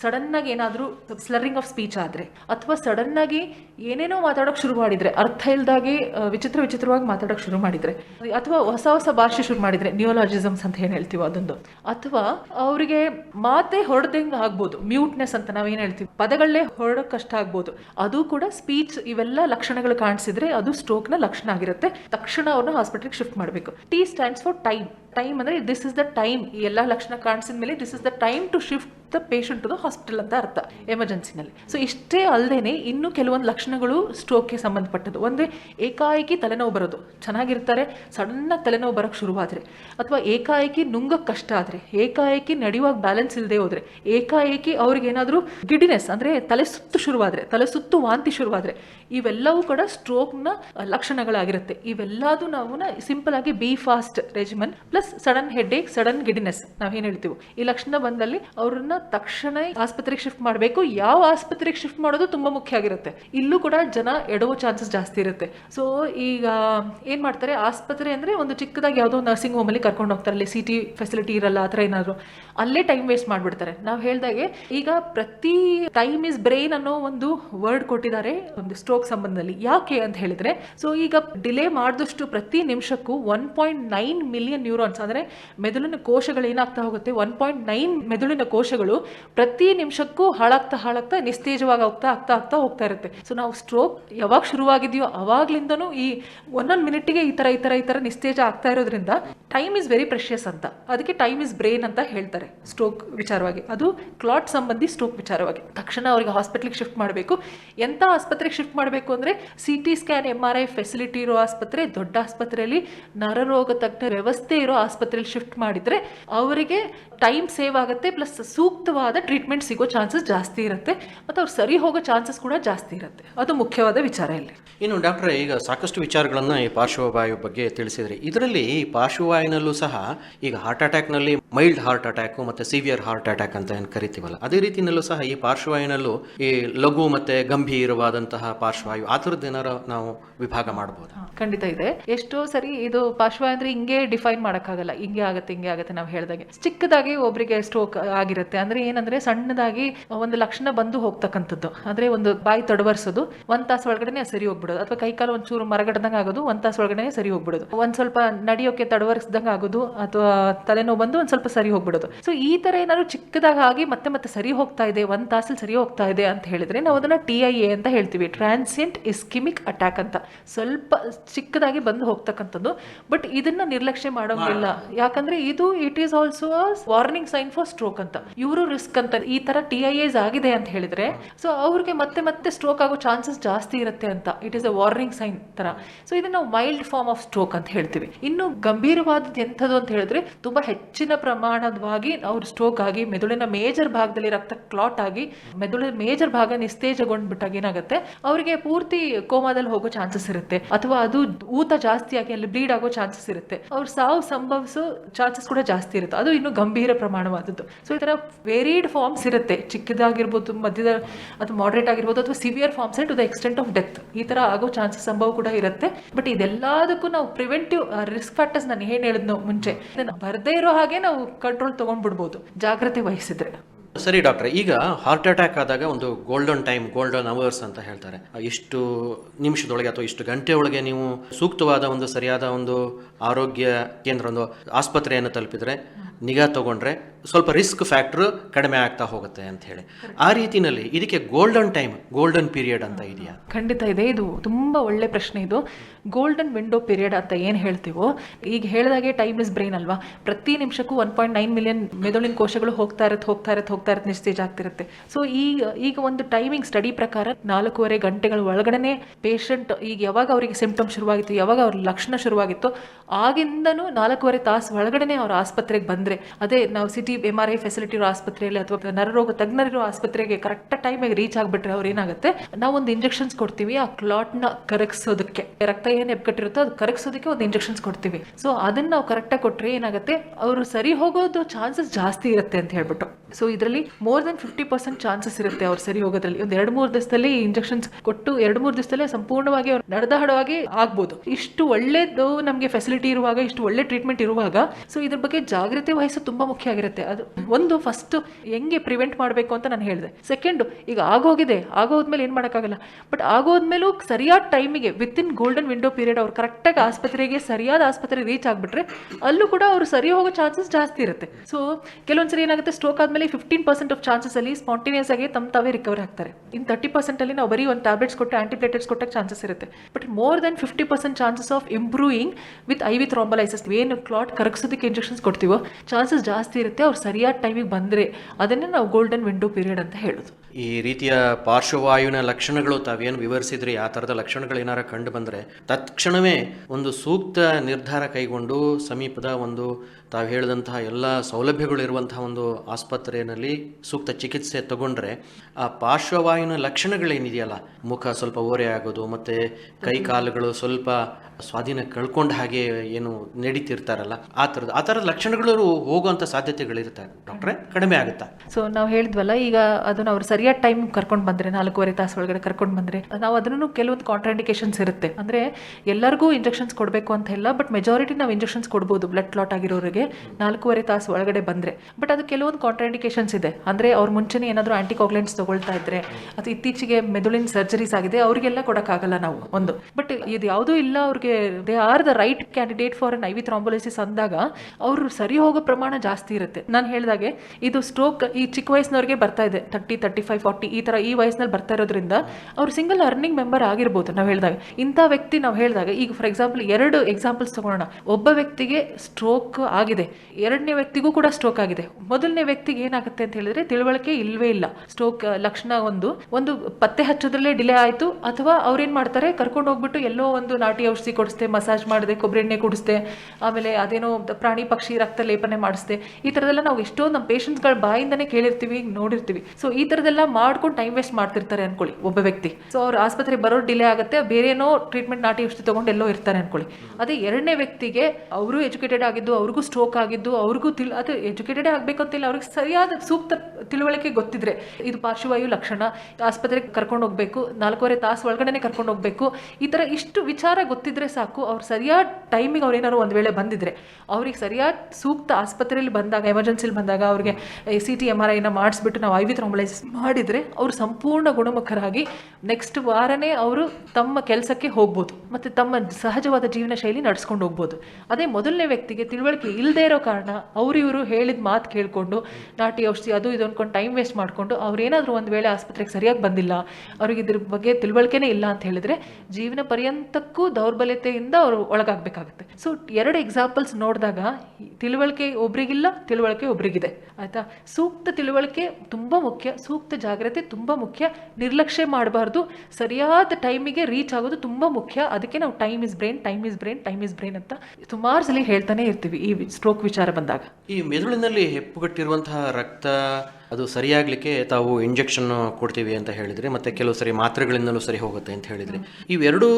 ಸಡನ್ ಆಗಿ ಏನಾದರೂ ಸ್ಲರಿಂಗ್ ಆಫ್ ಸ್ಪೀಚ್ ಆದ್ರೆ, ಅಥವಾ ಸಡನ್ ಆಗಿ ಏನೇನೋ ಮಾತಾಡೋಕೆ ಶುರು ಮಾಡಿದ್ರೆ, ಅರ್ಥ ಇಲ್ದಾಗೆ ವಿಚಿತ್ರ ವಿಚಿತ್ರವಾಗಿ ಮಾತಾಡೋಕೆ ಶುರು ಮಾಡಿದ್ರೆ, ಅಥವಾ ಹೊಸ ಹೊಸ ಭಾಷೆ ಶುರು ಮಾಡಿದ್ರೆ ನ್ಯೂಲಾಜಿಸಮ್ಸ್ ಅಂತ ಏನು ಹೇಳ್ತೀವೋ ಅದೊಂದು. ಅಥವಾ ಅವರಿಗೆ ಮಾತೆ ಹೊಡೆದಂಗೆ ಆಗ್ಬೋದು ಮ್ಯೂಟ್ನೆಸ್ ಅಂತ ನಾವೇನ್ ಹೇಳ್ತೀವಿ ಪದಗಳೇ ಹೊರಡೋಕ್ ಕಷ್ಟ ಆಗ್ಬೋದು, ಅದು ಕೂಡ ಸ್ಪೀಚ್ ಇವೆಲ್ಲ ಲಕ್ಷಣಗಳು ಕಾಣಿಸಿದ್ರೆ ಅದು ಸ್ಟ್ರೋಕ್ನ ಲಕ್ಷಣ ಆಗಿರುತ್ತೆ. ತಕ್ಷಣ ಅವ್ರನ್ನ ಹಾಸ್ಪಿಟಲ್ಗೆ ಶಿಫ್ಟ್ ಮಾಡಬೇಕು. T stands for time like time ಅಂದ್ರೆ ದಿಸ್ ಇಸ್ ದ ಟೈಮ್ ಈ ಎಲ್ಲ ಲಕ್ಷಣ ಕಾಣಿಸಿದ ಮೇಲೆ this is the time to shift the patient to the hospital ಅಂತ ಅರ್ಥ ಎಮರ್ಜೆನ್ಸಿನಲ್ಲಿ ಸೊ ಇಷ್ಟೇ ಅಲ್ಲದೇನೆ ಇನ್ನು ಕೆಲವೊಂದು ಲಕ್ಷಣಗಳು ಸ್ಟ್ರೋಕ್ಗೆ ಸಂಬಂಧಪಟ್ಟದ್ದು. ಒಂದೇ, ಏಕಾಏಕಿ ತಲೆನೋವು ಬರೋದು. ಚೆನ್ನಾಗಿರ್ತಾರೆ ಸಡನ್ನ ತಲೆನೋವು ಬರೋಕ್ಕೆ ಶುರುವಾದರೆ. ಅಥವಾ ಏಕಾಏಕಿ ನುಂಗಕ್ಕೆ ಕಷ್ಟ ಆದರೆ, ಏಕಾಏಕಿ ನಡೆಯುವಾಗ ಬ್ಯಾಲೆನ್ಸ್ ಇಲ್ಲದೆ ಹೋದರೆ, ಏಕಾಏಕಿ ಅವ್ರಿಗೆ ಏನಾದರೂ ಗಿಡಿನೆಸ್ ಅಂದರೆ ತಲೆ ಸುತ್ತು ಶುರುವಾದರೆ, ತಲೆ ಸುತ್ತು ವಾಂತಿ ಶುರುವಾದರೆ, ಇವೆಲ್ಲವೂ ಕೂಡ ಸ್ಟ್ರೋಕ್ನ ಲಕ್ಷಣಗಳಾಗಿರುತ್ತೆ. ಇವೆಲ್ಲದೂ ನಾವು ಸಿಂಪಲ್ ಆಗಿ B fast regimen plus sudden headache sudden giddiness ಏನ್ ಹೇಳ್ತೀವಿ. ಈ ಲಕ್ಷಣ ಬಂದಲ್ಲಿ ಅವ್ರನ್ನ ತಕ್ಷಣ ಆಸ್ಪತ್ರೆಗೆ ಶಿಫ್ಟ್ ಮಾಡಬೇಕು. ಯಾವ ಆಸ್ಪತ್ರೆಗೆ ಶಿಫ್ಟ್ ಮಾಡೋದು ತುಂಬಾ ಮುಖ್ಯ ಆಗಿರುತ್ತೆ. ಇಲ್ಲೂ ಕೂಡ ಜನ ಎಡವೋ ಚಾನ್ಸಸ್ ಜಾಸ್ತಿ ಇರುತ್ತೆ. ಸೊ ಈಗ ಏನ್ ಮಾಡ್ತಾರೆ, ಆಸ್ಪತ್ರೆ ಅಂದ್ರೆ ಒಂದು ಚಿಕ್ಕದಾಗಿ ಯಾವುದೋ ನರ್ಸಿಂಗ್ ಹೋಮ್ ಅಲ್ಲಿ ಕರ್ಕೊಂಡು ಹೋಗ್ತಾರೆ. ಅಲ್ಲಿ ಸಿಟಿ ಫೆಸಿಲಿಟಿ ಇರಲ್ಲ, ಆ ಥರ ಏನಾದ್ರು. ಅಲ್ಲೇ ಟೈಮ್ ವೇಸ್ಟ್ ಮಾಡ್ಬಿಡ್ತಾರೆ. ನಾವು ಹೇಳ್ದಾಗೆ ಈಗ ಪ್ರತಿ ಟೈಮ್ ಇಸ್ ಬ್ರೈನ್ ಅನ್ನೋ ಒಂದು ವರ್ಡ್ ಕೊಟ್ಟಿದ್ದಾರೆ ಒಂದು ಸ್ಟ್ರೋಕ್ ಸಂಬಂಧದಲ್ಲಿ. ಯಾಕೆ ಅಂತ ಹೇಳಿದ್ರೆ ಸೊ ಈಗ ಡಿಲೇ ಮಾಡಿದಷ್ಟು ಪ್ರತಿ ನಿಮಿಷಕ್ಕೂ one point nine million neurons ಅಂದ್ರೆ ಮೆದುಳಿನ ಕೋಶಗಳು ಏನಾಗ್ತಾ ಹೋಗುತ್ತೆ? ಒನ್ ಪಾಯಿಂಟ್ ನೈನ್ ಮೆದುಳಿನ ಕೋಶಗಳು ಪ್ರತಿ ನಿಮಿಷಕ್ಕೂ ಹಾಳಾಗ್ತಾ ಹಾಳಾಗ್ತಾ ನಿಸ್ತೇಜವಾಗಿ ಹೋಗ್ತಾ ಆಗ್ತಾ ಆಗ್ತಾ ಹೋಗ್ತಾ ಇರುತ್ತೆ. ಸೊ ನಾವು ಸ್ಟ್ರೋಕ್ ಯಾವಾಗ ಶುರುವಾಗಿದೆಯೋ ಅವಾಗ್ಲಿಂದನೂ ಈ ಒಂದೊಂದು ಮಿನಿಟ್ಗೆ ಈ ತರ ಈ ತರ ಈ ತರ ನಿಸ್ತೇಜ ಆಗ್ತಾ ಇರೋದ್ರಿಂದ ಟೈಮ್ ಇಸ್ ವೆರಿ ಪ್ರೆಷಿಯಸ್ ಅಂತ. ಅದಕ್ಕೆ ಟೈಮ್ ಇಸ್ ಬ್ರೈನ್ ಅಂತ ಹೇಳ್ತಾರೆ ಸ್ಟ್ರೋಕ್ ವಿಚಾರವಾಗಿ. ಅದು ಕ್ಲಾಟ್ ಸಂಬಂಧಿ ಸ್ಟ್ರೋಕ್ ವಿಚಾರವಾಗಿ. ತಕ್ಷಣ ಅವರಿಗೆ ಹಾಸ್ಪಿಟ್ಲಿಗೆ ಶಿಫ್ಟ್ ಮಾಡಬೇಕು. ಎಂಥ ಆಸ್ಪತ್ರೆಗೆ ಶಿಫ್ಟ್ ಮಾಡಬೇಕು ಅಂದ್ರೆ C T scan M R I facility ಇರೋ ಆಸ್ಪತ್ರೆ, ದೊಡ್ಡ ಆಸ್ಪತ್ರೆಯಲ್ಲಿ ನರರೋಗ ತಜ್ಞ ವ್ಯವಸ್ಥೆ ಇರೋ ಆಸ್ಪತ್ರೆಯಲ್ಲಿ ಶಿಫ್ಟ್ ಮಾಡಿದ್ರೆ ಅವರಿಗೆ ಟೈಮ್ ಸೇವ್ ಆಗುತ್ತೆ ಪ್ಲಸ್ ಸೂಕ್ತವಾದ ಟ್ರೀಟ್ಮೆಂಟ್ ಸಿಗೋ ಚಾನ್ಸಸ್ ಜಾಸ್ತಿ ಇರುತ್ತೆ ಮತ್ತು ಅವ್ರು ಸರಿ ಹೋಗೋ ಚಾನ್ಸಸ್ ಕೂಡ ಜಾಸ್ತಿ ಇರುತ್ತೆ. ಅದು ಮುಖ್ಯವಾದ ವಿಚಾರ ಇಲ್ಲಿ. ಇನ್ನು ಡಾಕ್ಟರ್ ಈಗ ಸಾಕಷ್ಟು ವಿಚಾರಗಳನ್ನು ಈ ಪಾರ್ಶ್ವವಾಯು ಬಗ್ಗೆ ತಿಳಿಸಿದ್ರಿ. ಇದರಲ್ಲಿ ಪಾರ್ಶ್ವವಾಯುನಲ್ಲೂ ಸಹ ಈಗ ಹಾರ್ಟ್ ಅಟ್ಯಾಕ್ನಲ್ಲಿ ಮೈಲ್ಡ್ ಹಾರ್ಟ್ ಅಟ್ಯಾಕ್ ಮತ್ತು ಸಿವಿಯರ್ ಹಾರ್ಟ್ ಅಟ್ಯಾಕ್ ಅಂತ ಏನು ಕರಿತೀವಲ್ಲ ಅದೇ ರೀತಿಯಲ್ಲೂ ಸಹ ಈ ಪಾರ್ಶ್ವವಾಯುನಲ್ಲೂ ಈ ಲಘು ಮತ್ತೆ ಗಂಭೀರವಾದಂತಹ ಪಾರ್ಶ್ವವಾಯು ಆ ಥರದ್ದು ಏನಾರು ನಾವು ವಿಭಾಗ ಮಾಡಬಹುದು ಖಂಡಿತ ಇದೆ. ಎಷ್ಟೋ ಸರಿ ಇದು ಪಾರ್ಶ್ವವಾಯು ಅಂದ್ರೆ ಹಿಂಗೆ ಡಿಫೈನ್ ಮಾಡೋಕ್ಕಾಗಲ್ಲ ಹಿಂಗೆ ಆಗುತ್ತೆ ಹಿಂಗೆ ಆಗುತ್ತೆ ನಾವು ಹೇಳ್ದಾಗೆ. ಚಿಕ್ಕದಾಗಿ ಒಬ್ರಿಗೆ ಸ್ಟ್ರೋಕ್ ಆಗಿರುತ್ತೆ. ಅಂದ್ರೆ ಏನಂದ್ರೆ ಸಣ್ಣದಾಗಿ ಒಂದು ಲಕ್ಷಣ ಬಂದು ಹೋಗ್ತಕ್ಕಂಥದ್ದು. ಅಂದ್ರೆ ಒಂದು ಬಾಯಿ ತಡವರ್ಸೋದು, ಒಂದ್ ತಾಸು ಒಳಗಡೆ ಸರಿ ಹೋಗ್ಬಿಡೋದು. ಅಥವಾ ಕೈಕಾಲು ಒಂಚೂರು ಮರಗಡ್ದಂಗೆ ಆಗೋದು, ಒಂದ್ ತಾಸು ಒಳಗಡೆ ಸರಿ ಹೋಗ್ಬಿಡೋದು. ಒಂದ್ ಸ್ವಲ್ಪ ನಡೆಯೋಕೆ ತಡವರ್ಸ್ದಂಗೆ ಆಗೋದು, ಅಥವಾ ತಲೆನೋವು ಬಂದು ಒಂದ್ ಸ್ವಲ್ಪ ಸರಿ ಹೋಗ್ಬಿಡೋದು. ಸೊ ಈ ತರ ಏನಾದ್ರು ಚಿಕ್ಕದಾಗಿ ಮತ್ತೆ ಮತ್ತೆ ಸರಿ ಹೋಗ್ತಾ ಇದೆ, ಒಂದ್ ತಾಸಲ್ಲಿ ಸರಿ ಹೋಗ್ತಾ ಇದೆ ಅಂತ ಹೇಳಿದ್ರೆ ನಾವು ಅದನ್ನ ಟಿ ಐ ಎ ಅಂತ ಹೇಳ್ತೀವಿ. ಟ್ರಾನ್ಸಿಯಂಟ್ ಇಸ್ಕಿಮಿಕ್ ಅಟ್ಯಾಕ್ ಅಂತ. ಸ್ವಲ್ಪ ಚಿಕ್ಕದಾಗಿ ಬಂದು ಹೋಗ್ತಕ್ಕಂಥದ್ದು. ಬಟ್ ಇದನ್ನ ನಿರ್ಲಕ್ಷ್ಯ ಮಾಡೋಂಗಿಲ್ಲ ಯಾಕಂದ್ರೆ ಇದು it is also warning sign for stroke ಅಂತ. ಇವರು ರಿಸ್ಕ್ ಅಂತ. ಈ ತರ ಟಿ ಐ ಎಸ್ ಆಗಿದೆ ಅಂತ ಹೇಳಿದ್ರೆ ಸೊ ಅವ್ರಿಗೆ ಮತ್ತೆ ಮತ್ತೆ ಸ್ಟ್ರೋಕ್ ಆಗೋ ಚಾನ್ಸಸ್ ಜಾಸ್ತಿ ಇರುತ್ತೆ ಅಂತ. It is a warning sign ತರ. ಸೊ ಇದನ್ನ ಮೈಲ್ಡ್ ಫಾರ್ಮ್ ಆಫ್ ಸ್ಟ್ರೋಕ್ ಅಂತ ಹೇಳ್ತೀವಿ. ಇನ್ನು ಗಂಭೀರವಾದದ್ದು ಎಂಥದ್ದು ಅಂತ ಹೇಳಿದ್ರೆ, ತುಂಬಾ ಹೆಚ್ಚಿನ ಪ್ರಮಾಣವಾಗಿ ಅವ್ರು ಸ್ಟ್ರೋಕ್ ಆಗಿ ಮೆದುಳಿನ ಮೇಜರ್ ಭಾಗದಲ್ಲಿ ರಕ್ತ ಕ್ಲಾಟ್ ಆಗಿ ಮೆದುಳಿನ ಮೇಜರ್ ಭಾಗ ನಿಸ್ತೇಜಗೊಂಡ್ಬಿಟ್ಟಾಗ ಏನಾಗುತ್ತೆ, ಅವರಿಗೆ ಪೂರ್ತಿ ಕೋಮಾದಲ್ಲಿ ಹೋಗೋ ಚಾನ್ಸಸ್ ಇರುತ್ತೆ. ಅಥವಾ ಅದು ಊತ ಜಾಸ್ತಿ ಆಗಿ ಅಲ್ಲಿ ಬ್ಲೀಡ್ ಆಗೋ ಚಾನ್ಸಸ್ ಇರುತ್ತೆ. ಅವ್ರ ಸಾವು ಸಂಭವಿಸೋ ಚಾನ್ಸಸ್ ಕೂಡ ಜಾಸ್ತಿ ಇರುತ್ತೆ. ಅದು ಇನ್ನು ಗಂಭೀರ ಪ್ರಮಾಣವಾದದ್ದು. ಸೊ ಈ ತರ ವೇರಿಡ್ ಫಾರ್ಮ್ಸ್ ಇರುತ್ತೆ. ಚಿಕ್ಕದಾಗಿರ್ಬೋದು, ಮಧ್ಯದ ಅದು ಮಾಡ್ರೇಟ್ ಆಗಿರ್ಬೋದು ಅಥವಾ severe forms to the extent of death ಈ ತರ ಆಗೋ ಚಾನ್ಸಸ್ ಸಂಭವ ಕೂಡ ಇರುತ್ತೆ. ಬಟ್ ಇದೆಲ್ಲದಕ್ಕೂ ನಾವು ಪ್ರಿವೆಂಟಿವ್ ರಿಸ್ಕ್ ಫ್ಯಾಕ್ಟರ್ಸ್ ನಾನು ಏನು ಹೇಳಿದ್ನೋ ಮುಂಚೆ ಬರ್ದೇ ಇರೋ ಹಾಗೆ ನಾವು ಕಂಟ್ರೋಲ್ ತೊಗೊಂಡ್ಬಿಡ್ಬೋದು. ಜಾಗ್ರತೆ ವಹಿಸಿದ್ರೆ. ಸರಿ, ಡಾಕ್ಟರ್, ಈಗ ಹಾರ್ಟ್ ಅಟ್ಯಾಕ್ ಆದಾಗ ಒಂದು ಗೋಲ್ಡನ್ ಟೈಮ್ ಗೋಲ್ಡನ್ ಅವರ್ಸ್ ಅಂತ ಹೇಳ್ತಾರೆ. ಇಷ್ಟು ನಿಮಿಷದೊಳಗೆ ಅಥವಾ ಇಷ್ಟು ಗಂಟೆ ಒಳಗೆ ನೀವು ಸೂಕ್ತವಾದ ಒಂದು ಸರಿಯಾದ ಒಂದು ಆರೋಗ್ಯ ಕೇಂದ್ರ ಒಂದು ಆಸ್ಪತ್ರೆಯನ್ನು ತಲುಪಿದ್ರೆ ನಿಗಾ ತಗೊಂಡ್ರೆ ಸ್ವಲ್ಪ ರಿಸ್ಕ್ ಫ್ಯಾಕ್ಟರ್ ಕಡಿಮೆ ಆಗ್ತಾ ಹೋಗುತ್ತೆ ಅಂತ ಹೇಳಿ. ಆ ರೀತಿನಲ್ಲಿ ಇದಕ್ಕೆ ಗೋಲ್ಡನ್ ಟೈಮ್ ಗೋಲ್ಡನ್ ಪೀರಿಯಡ್ ಅಂತ ಇದೆಯಾ? ಖಂಡಿತ ಇದೆ. ಇದು ತುಂಬ ಒಳ್ಳೆ ಪ್ರಶ್ನೆ ಇದು. ಗೋಲ್ಡನ್ ವಿಂಡೋ ಪೀರಿಯಡ್ ಅಂತ ಏನು ಹೇಳ್ತೀವೋ? ಈಗ ಹೇಳಿದಾಗೆ ಟೈಮ್ ಇಸ್ ಬ್ರೈನ್ ಅಲ್ವಾ? ಪ್ರತಿ ನಿಮಿಷಕ್ಕೂ ಒನ್ ಪಾಯಿಂಟ್ ನೈನ್ ಮಿಲಿಯನ್ ಮೆದುಳಿನ ಕೋಶಗಳು ಹೋಗ್ತಾ ಇರತ್ತೆ ಹೋಗ್ತಾ ಇರತ್ತೆ ಹೋಗ್ತಾ ಇರತ್ತೆ ನಿಸ್ತೇಜ್ ಆಗ್ತಿರುತ್ತೆ. ಸೊ ಈಗ ಈಗ ಒಂದು ಟೈಮಿಂಗ್ ಸ್ಟಡಿ ಪ್ರಕಾರ ನಾಲ್ಕೂವರೆ ಗಂಟೆಗಳ ಒಳಗಡೆ ಪೇಷಂಟ್ ಈಗ ಯಾವಾಗ ಅವರಿಗೆ ಸಿಂಪ್ಟಮ್ ಶುರುವಾಗಿತ್ತು, ಯಾವಾಗ ಅವ್ರ ಲಕ್ಷಣ ಶುರುವಾಗಿತ್ತು, ಆಗಿಂದನೂ ನಾಲ್ಕೂವರೆ ತಾಸು ಒಳಗಡೆ ಅವ್ರ ಆಸ್ಪತ್ರೆಗೆ ಬಂದರೆ ಅದೇ ನಾವು CT M R I facility ಇರೋ ಆಸ್ಪತ್ರೆಯಲ್ಲಿ ಅಥವಾ ನರರೋಗ ತಜ್ಞರಿರೋ ಆಸ್ಪತ್ರೆಗೆ ಕರೆಕ್ಟ್ ಟೈಮಿಗೆ ರೀಚ್ ಆಗಿಬಿಟ್ರೆ ಅವ್ರು ಏನಾಗುತ್ತೆ? ನಾವು ಒಂದು ಇಂಜೆಕ್ಷನ್ಸ್ ಕೊಡ್ತೀವಿ, ಆ ಕ್ಲಾಟ್ನ ಕರಗಿಸೋದಕ್ಕೆ. ರಕ್ತ ಏನು ಎಬ್ಕಟ್ಟಿರುತ್ತೋ ಅದು ಕರಗಿಸೋದಕ್ಕೆ ಒಂದು ಇಂಜೆಕ್ಷನ್ಸ್ ಕೊಡ್ತೀವಿ. ಸೊ ಅದನ್ನ ನಾವು ಕರೆಕ್ಟಾಗಿ ಕೊಟ್ಟರೆ ಏನಾಗುತ್ತೆ? ಅವರು ಸರಿ ಹೋಗೋದು ಚಾನ್ಸಸ್ ಜಾಸ್ತಿ ಇರುತ್ತೆ ಅಂತ ಹೇಳ್ಬಿಟ್ಟು. ಸೊ ಇದರಲ್ಲಿ more than fifty percent chances ಇರುತ್ತೆ ಅವ್ರು ಸರಿ ಹೋಗೋದ್ರಲ್ಲಿ. ಒಂದು ಎರಡು ಮೂರು ದಿವಸದಲ್ಲಿ ಇಂಜೆಕ್ಷನ್ಸ್ ಕೊಟ್ಟು ಎರಡು ಮೂರು ದಿವಸದಲ್ಲೇ ಸಂಪೂರ್ಣವಾಗಿ ಅವ್ರು ನಡೆದಾಡುವಾಗಿ ಆಗ್ಬೋದು. ಇಷ್ಟು ಒಳ್ಳೇದು ನಮಗೆ ಫೆಸಿಲಿಟಿ ಇರುವಾಗ, ಇಷ್ಟು ಒಳ್ಳೆ ಟ್ರೀಟ್ಮೆಂಟ್ ಇರುವಾಗ ಸೊ ಇದ್ರ ಬಗ್ಗೆ ಜಾಗೃತಿ ವಹಿಸೋದು ತುಂಬಾ ಮುಖ್ಯ ಆಗಿರುತ್ತೆ. ಅದು ಒಂದು ಫಸ್ಟ್ ಹೆಂಗೆ ಪ್ರಿವೆಂಟ್ ಮಾಡಬೇಕು ಅಂತ ನಾನು ಹೇಳಿದೆ. ಸೆಕೆಂಡ್ ಈಗ ಆಗೋಗಿದೆ. ಆಗೋದ್ಮೇಲೆ ಏನು ಮಾಡೋಕ್ಕಾಗಲ್ಲ. ಬಟ್ ಆಗೋದ್ಮೇಲೂ ಸರಿಯಾದ ಟೈಮಿಗೆ within golden window period ಅವ್ರು ಕರೆಕ್ಟಾಗಿ ಆಸ್ಪತ್ರೆಗೆ ಸರಿಯಾದ ಆಸ್ಪತ್ರೆ ರೀಚ್ ಆಗಿಬಿಟ್ರೆ, ಅಲ್ಲೂ ಕೂಡ ಅವರು ಸರಿ ಹೋಗೋ ಚಾನ್ಸಸ್ ಜಾಸ್ತಿ ಇರುತ್ತೆ. ಸೊ ಕೆಲವೊಂದ್ಸರಿ ಏನಾಗುತ್ತೆ ಸ್ಟ್ರೋಕ್ ಆದಮೇಲೆ ಫಿಫ್ಟೀನ್ ಪರ್ಸೆಂಟ್ ಆಫ್ ಚಾನ್ಸಸ್ ಅಲ್ಲಿ ಸ್ಪಾಂಟೇನಿಯಸ್ ಆಗಿ ತಮ್ಮ ತಾವೇ ರಿಕವರ್ ಆಗ್ತಾರೆ. ಇನ್ ತರ್ಟಿ ಪರ್ಸೆಂಟ್ ಅಲ್ಲಿ ನಾವು ಬರೀ ಒಂದು ಟ್ಯಾಬ್ಲೆಟ್ಸ್ ಕೊಟ್ಟು ಆಂಟಿಪ್ಲೇಟೆಟ್ಸ್ ಕೊಟ್ಟಾಗ ಚಾನ್ಸಸ್ ಇರುತ್ತೆ. But more than fifty percent chances of improving with I with thrombolysis ಏನು ಕ್ಲಾಟ್ ಕರಗಿಸೋದಕ್ಕೆ ಇಂಜೆಕ್ಷನ್ಸ್ ಕೊಡ್ತೀವೋ ಚಾನ್ಸಸ್ ಜಾಸ್ತಿ ಇರುತ್ತೆ. ಅವ್ರು ಸರಿಯಾದ ಟೈಮಿಗೆ ಬಂದರೆ ಅದನ್ನೇ ನಾವು ಗೋಲ್ಡನ್ ವಿಂಡೋ ಪೀರಿಯಡ್ ಅಂತ ಹೇಳೋದು. ಈ ರೀತಿಯ ಪಾರ್ಶ್ವವಾಯುವಿನ ಲಕ್ಷಣಗಳು ತಾವೇನು ವಿವರಿಸಿದ್ರಿ? ಆ ಥರದ ಲಕ್ಷಣಗಳು ಏನಾರ ಕಂಡು ಬಂದರೆ ತತ್ಕ್ಷಣವೇ ಒಂದು ಸೂಕ್ತ ನಿರ್ಧಾರ ಕೈಗೊಂಡು ಸಮೀಪದ ಒಂದು ತಾವು ಹೇಳಿದಂತಹ ಎಲ್ಲ ಸೌಲಭ್ಯಗಳು ಇರುವಂತಹ ಒಂದು ಆಸ್ಪತ್ರೆಯಲ್ಲಿ ಸೂಕ್ತ ಚಿಕಿತ್ಸೆ ತಗೊಂಡ್ರೆ ಆ ಪಾರ್ಶ್ವವಾಯುವಿನ ಲಕ್ಷಣಗಳೇನಿದೆಯಲ್ಲ? ಮುಖ ಸ್ವಲ್ಪ ಓರೆ ಆಗೋದು, ಮತ್ತು ಕೈ ಕಾಲುಗಳು ಸ್ವಲ್ಪ ಸ್ವಾಧೀನ ಕಳ್ಕೊಂಡ ಹಾಗೆ ಏನು ನಡೀತಿರ್ತಾರಲ್ಲ, ಆ ಥರದ ಆ ಥರದ ಲಕ್ಷಣಗಳು ಹೋಗುವಂಥ ಸಾಧ್ಯತೆಗಳಿರುತ್ತೆ. ಡಾಕ್ಟ್ರೆ, ಕಡಿಮೆ ಆಗುತ್ತಾ? ಸೊ ನಾವು ಹೇಳಿದ್ವಲ್ಲ, ಈಗ ಅದನ್ನ ಅವ್ರು ಸರಿಯಾದ ಟೈಮ್ ಕರ್ಕೊಂಡು ಬಂದ್ರೆ, ನಾಲ್ಕೂವರೆ ತಾಸು ಒಳಗಡೆ ಕರ್ಕೊಂಡು ಬಂದ್ರೆ, ನಾವು ಅದನ್ನು ಕೆಲವೊಂದು ಕಾಂಟ್ರಾಂಡಿಕೇಶನ್ಸ್ ಇರುತ್ತೆ. ಅಂದ್ರೆ ಎಲ್ಲರಿಗೂ ಇಂಜೆಕ್ಷನ್ಸ್ ಕೊಡಬೇಕು ಅಂತ ಇಲ್ಲ ಬಟ್ ಮೆಜಾರಿಟಿ ನಾವು ಇಂಜೆಕ್ಷನ್ಸ್ ಕೊಡ್ಬೋದು ಬ್ಲಡ್ ಕ್ಲಾಟ್ ಆಗಿರೋರಿಗೆ ನಾಲ್ಕೂವರೆ ತಾಸು ಒಳಗಡೆ ಬಂದ್ರೆ. ಬಟ್ ಅದು ಕೆಲವೊಂದು ಕಾಂಟ್ರಾಂಡಿಕೇಶನ್ಸ್ ಇದೆ. ಅಂದ್ರೆ ಅವ್ರ ಮುಂಚೆನೇ ಏನಾದರೂ ಆ್ಯಂಟಿಕಾಗ್ಲೆಂಟ್ಸ್ ತಗೊಳ್ತಾ ಇದ್ರೆ ಅಥವಾ ಇತ್ತೀಚೆಗೆ ಮೆದುಳಿನ ಸರ್ಜರೀಸ್ ಆಗಿದೆ, ಅವರಿಗೆಲ್ಲ ಕೊಡೋಕ್ಕಾಗಲ್ಲ ನಾವು ಒಂದು. ಬಟ್ ಇದು ಯಾವುದೂ ಇಲ್ಲ ಅವ್ರಿಗೆ they are the right candidate for an I V thrombolysis ಅಂದಾಗ ಅವರು ಸರಿ ಹೋಗೋ ಪ್ರಮಾಣ ಜಾಸ್ತಿ ಇರುತ್ತೆ. ನಾನು ಹೇಳಿದಾಗೆ, ಇದು ಸ್ಟ್ರೋಕ್ ಈ ಚಿಕ್ಕ ವಯಸ್ಸಿನವ್ರಿಗೆ ಬರ್ತಾ ಇದೆ ತರ್ಟಿ ತರ್ಟಿ ಫೈವ್ ಫಾರ್ಟಿ ಈ ಥರ ಈ ವಯಸ್ಸಿನಲ್ಲಿ ಬರ್ತಾ ಇರೋದ್ರಿಂದ ಅವ್ರು ಸಿಂಗಲ್ ಅರ್ನಿಂಗ್ ಮೆಂಬರ್ ಆಗಿರ್ಬೋದು ನಾವು ಹೇಳಿದಾಗ. ಇಂಥ ವ್ಯಕ್ತಿ ನಾವು ಹೇಳಿದಾಗ, ಈಗ ಫಾರ್ ಎಕ್ಸಾಂಪಲ್ ಎರಡು ಎಕ್ಸಾಂಪಲ್ಸ್ ತಗೊಳ್ಳೋಣ. ಒಬ್ಬ ವ್ಯಕ್ತಿಗೆ ಸ್ಟ್ರೋಕ್ ಆಗಿದೆ. ಎರಡನೇ ವ್ಯಕ್ತಿಗೂ ಕೂಡ ಸ್ಟ್ರೋಕ್ ಆಗಿದೆ. ಮೊದಲನೇ ವ್ಯಕ್ತಿಗೆ ಏನಾಗುತ್ತೆ ಅಂತ ಹೇಳಿದ್ರೆ ತಿಳುವಳಿಕೆ ಇಲ್ವೇ ಇಲ್ಲ. ಸ್ಟ್ರೋಕ್ ಲಕ್ಷಣ ಒಂದು. ಒಂದು ಪತ್ತೆ ಹಚ್ಚೋದ್ರಲ್ಲೇ ಡಿಲೇ ಆಯಿತು, ಅಥವಾ ಅವ್ರೇನ್ ಮಾಡ್ತಾರೆ, ಕರ್ಕೊಂಡು ಹೋಗ್ಬಿಟ್ಟು ಎಲ್ಲೋ ಒಂದು ನಾಟಿ ಔಷಧಿ ಕೊಡಿಸ್ದೆ ಮಸಾಜ್ ಮಾಡಿದೆ ಕೊಬ್ಬರಿ ಎಣ್ಣೆ ಕುಡಿಸ್ದೆ, ಆಮೇಲೆ ಅದೇನೋ ಪ್ರಾಣಿ ಪಕ್ಷಿ ರಕ್ತ ಲೇಪನೆ ಮಾಡಿಸ್ದೆ, ಈ ಥರದೆಲ್ಲ ನಾವು ಎಷ್ಟೋ ನಮ್ಮ ಪೇಷಂಟ್ಸ್ಗಳ ಬಾಯಿಂದನೇ ಕೇಳಿರ್ತೀವಿ, ನೋಡಿರ್ತೀವಿ. ಸೊ ಈ ಥರದೆಲ್ಲ ಮಾಡ್ಕೊಂಡು ಟೈಮ್ ವೇಸ್ಟ್ ಮಾಡ್ತಿರ್ತಾರೆ ಅನ್ಕೊಳ್ಳಿ ಒಬ್ಬ ವ್ಯಕ್ತಿ. ಸೊ ಅವ್ರು ಆಸ್ಪತ್ರೆ ಬರೋ ಡಿಲೇ ಆಗುತ್ತೆ, ಬೇರೆ ಏನೋ ಟ್ರೀಟ್ಮೆಂಟ್ ನಾಟಿ ಔಷಧಿ ತೊಗೊಂಡು ಎಲ್ಲೋ ಇರ್ತಾರೆ ಅನ್ಕೊಳ್ಳಿ. ಅದೇ ಎರಡನೇ ವ್ಯಕ್ತಿಗೆ ಅವರು ಎಜುಕೇಟೆಡ್ ಆಗಿದ್ದು, ಅವ್ರಿಗೂ ಸ್ಟ್ರೋಕ್ ಆಗಿದ್ದು, ಅವ್ರಿಗೂ ತಿಳ್, ಅದು ಎಜುಕೇಟೆಡ್ ಆಗಬೇಕಂತಿಲ್ಲ, ಅವ್ರಿಗೆ ಸರಿಯಾದ ಸೂಕ್ತ ತಿಳುವಳಿಕೆ ಗೊತ್ತಿದ್ರೆ ಇದು ಪಾರ್ಶ್ವವಾಯು ಲಕ್ಷಣ, ಆಸ್ಪತ್ರೆಗೆ ಕರ್ಕೊಂಡು ಹೋಗ್ಬೇಕು, ನಾಲ್ಕೂವರೆ ತಾಸು ಒಳಗಡೆನೆ ಕರ್ಕೊಂಡು ಹೋಗ್ಬೇಕು, ಈ ಥರ ಇಷ್ಟು ವಿಚಾರ ಗೊತ್ತಿದ್ರೆ ಸಾಕು, ಅವ್ರು ಸರಿಯಾದ ಟೈಮಿಗೆ ಅವ್ರು ಏನಾದ್ರು ಒಂದು ವೇಳೆ ಬಂದಿದ್ರೆ, ಅವ್ರಿಗೆ ಸರಿಯಾದ ಸೂಕ್ತ ಆಸ್ಪತ್ರೆಯಲ್ಲಿ ಬಂದಾಗ ಎಮರ್ಜೆನ್ಸಿಲಿ ಬಂದಾಗ ಅವ್ರಿಗೆ ಸಿ ಟಿ ಎಂ ಆರ್ ಐನ ಮಾಡಿಸ್ಬಿಟ್ಟು ನಾವು ಐ ವಿ ಮಾಡಿದರೆ ಅವರು ಸಂಪೂರ್ಣ ಗುಣಮುಖರಾಗಿ ನೆಕ್ಸ್ಟ್ ವಾರನೇ ಅವರು ತಮ್ಮ ಕೆಲಸಕ್ಕೆ ಹೋಗ್ಬೋದು. ಮತ್ತು ತಮ್ಮ ಸಹಜವಾದ ಜೀವನ ಶೈಲಿ ನಡೆಸ್ಕೊಂಡು ಹೋಗ್ಬೋದು. ಅದೇ ಮೊದಲನೇ ವ್ಯಕ್ತಿಗೆ ತಿಳುವಳಿಕೆ ಇಲ್ಲದೆ ಇರೋ ಕಾರಣ ಅವರು ಇವರು ಹೇಳಿದ ಮಾತು ಕೇಳಿಕೊಂಡು, ನಾಟಿ ಔಷಧಿ ಅದು ಇದು ಅಂದ್ಕೊಂಡು ಟೈಮ್ ವೇಸ್ಟ್ ಮಾಡಿಕೊಂಡು ಅವ್ರೇನಾದರೂ ಒಂದು ವೇಳೆ ಆಸ್ಪತ್ರೆಗೆ ಸರಿಯಾಗಿ ಬಂದಿಲ್ಲ, ಅವ್ರಿಗೆ ಇದ್ರ ಬಗ್ಗೆ ತಿಳುವಳಿಕೆನೇ ಇಲ್ಲ ಅಂತ ಹೇಳಿದ್ರೆ ಜೀವನ ಪರ್ಯಂತಕ್ಕೂ ದೌರ್ಬಲ್ಯತೆಯಿಂದ ಅವರು ಒಳಗಾಗಬೇಕಾಗುತ್ತೆ. ಸೊ ಎರಡು ಎಕ್ಸಾಂಪಲ್ಸ್ ನೋಡಿದಾಗ ತಿಳುವಳಿಕೆ ಒಬ್ರಿಗಿಲ್ಲ, ತಿಳುವಳಿಕೆ ಒಬ್ರಿಗಿದೆ. ಆಯಿತಾ? ಸೂಕ್ತ ತಿಳುವಳಿಕೆ ತುಂಬ ಮುಖ್ಯ. ಸೂಕ್ತ ಜಾಗ್ರತೆ ತುಂಬ ಮುಖ್ಯ. ನಿರ್ಲಕ್ಷ್ಯ ಮಾಡಬಾರ್ದು. ಸರಿಯಾದ ಟೈಮಿಗೆ ರೀಚ್ ಆಗೋದು ತುಂಬ ಮುಖ್ಯ. ಅದಕ್ಕೆ ನಾವು time is brain time is brain time is brain ಅಂತ ಸುಮಾರು ಸಲ ಹೇಳ್ತಾನೆ ಇರ್ತೀವಿ ಈ ಸ್ಟ್ರೋಕ್ ವಿಚಾರ ಬಂದಾಗ. ಈ ಮೆದುಳಿನಲ್ಲಿ ಹೆಪ್ಪುಗಟ್ಟಿರುವಂತಹ ರಕ್ತ ಅದು ಸರಿಯಾಗಲಿಕ್ಕೆ ತಾವು ಇಂಜೆಕ್ಷನ್ ಕೊಡ್ತೀವಿ ಅಂತ ಹೇಳಿದ್ರೆ, ಮತ್ತೆ ಕೆಲವು ಸರಿ ಮಾತ್ರೆಗಳಿಂದಲೂ ಸರಿ ಹೋಗುತ್ತೆ ಅಂತ ಹೇಳಿದ್ರೆ. ಇವೆರಡೂ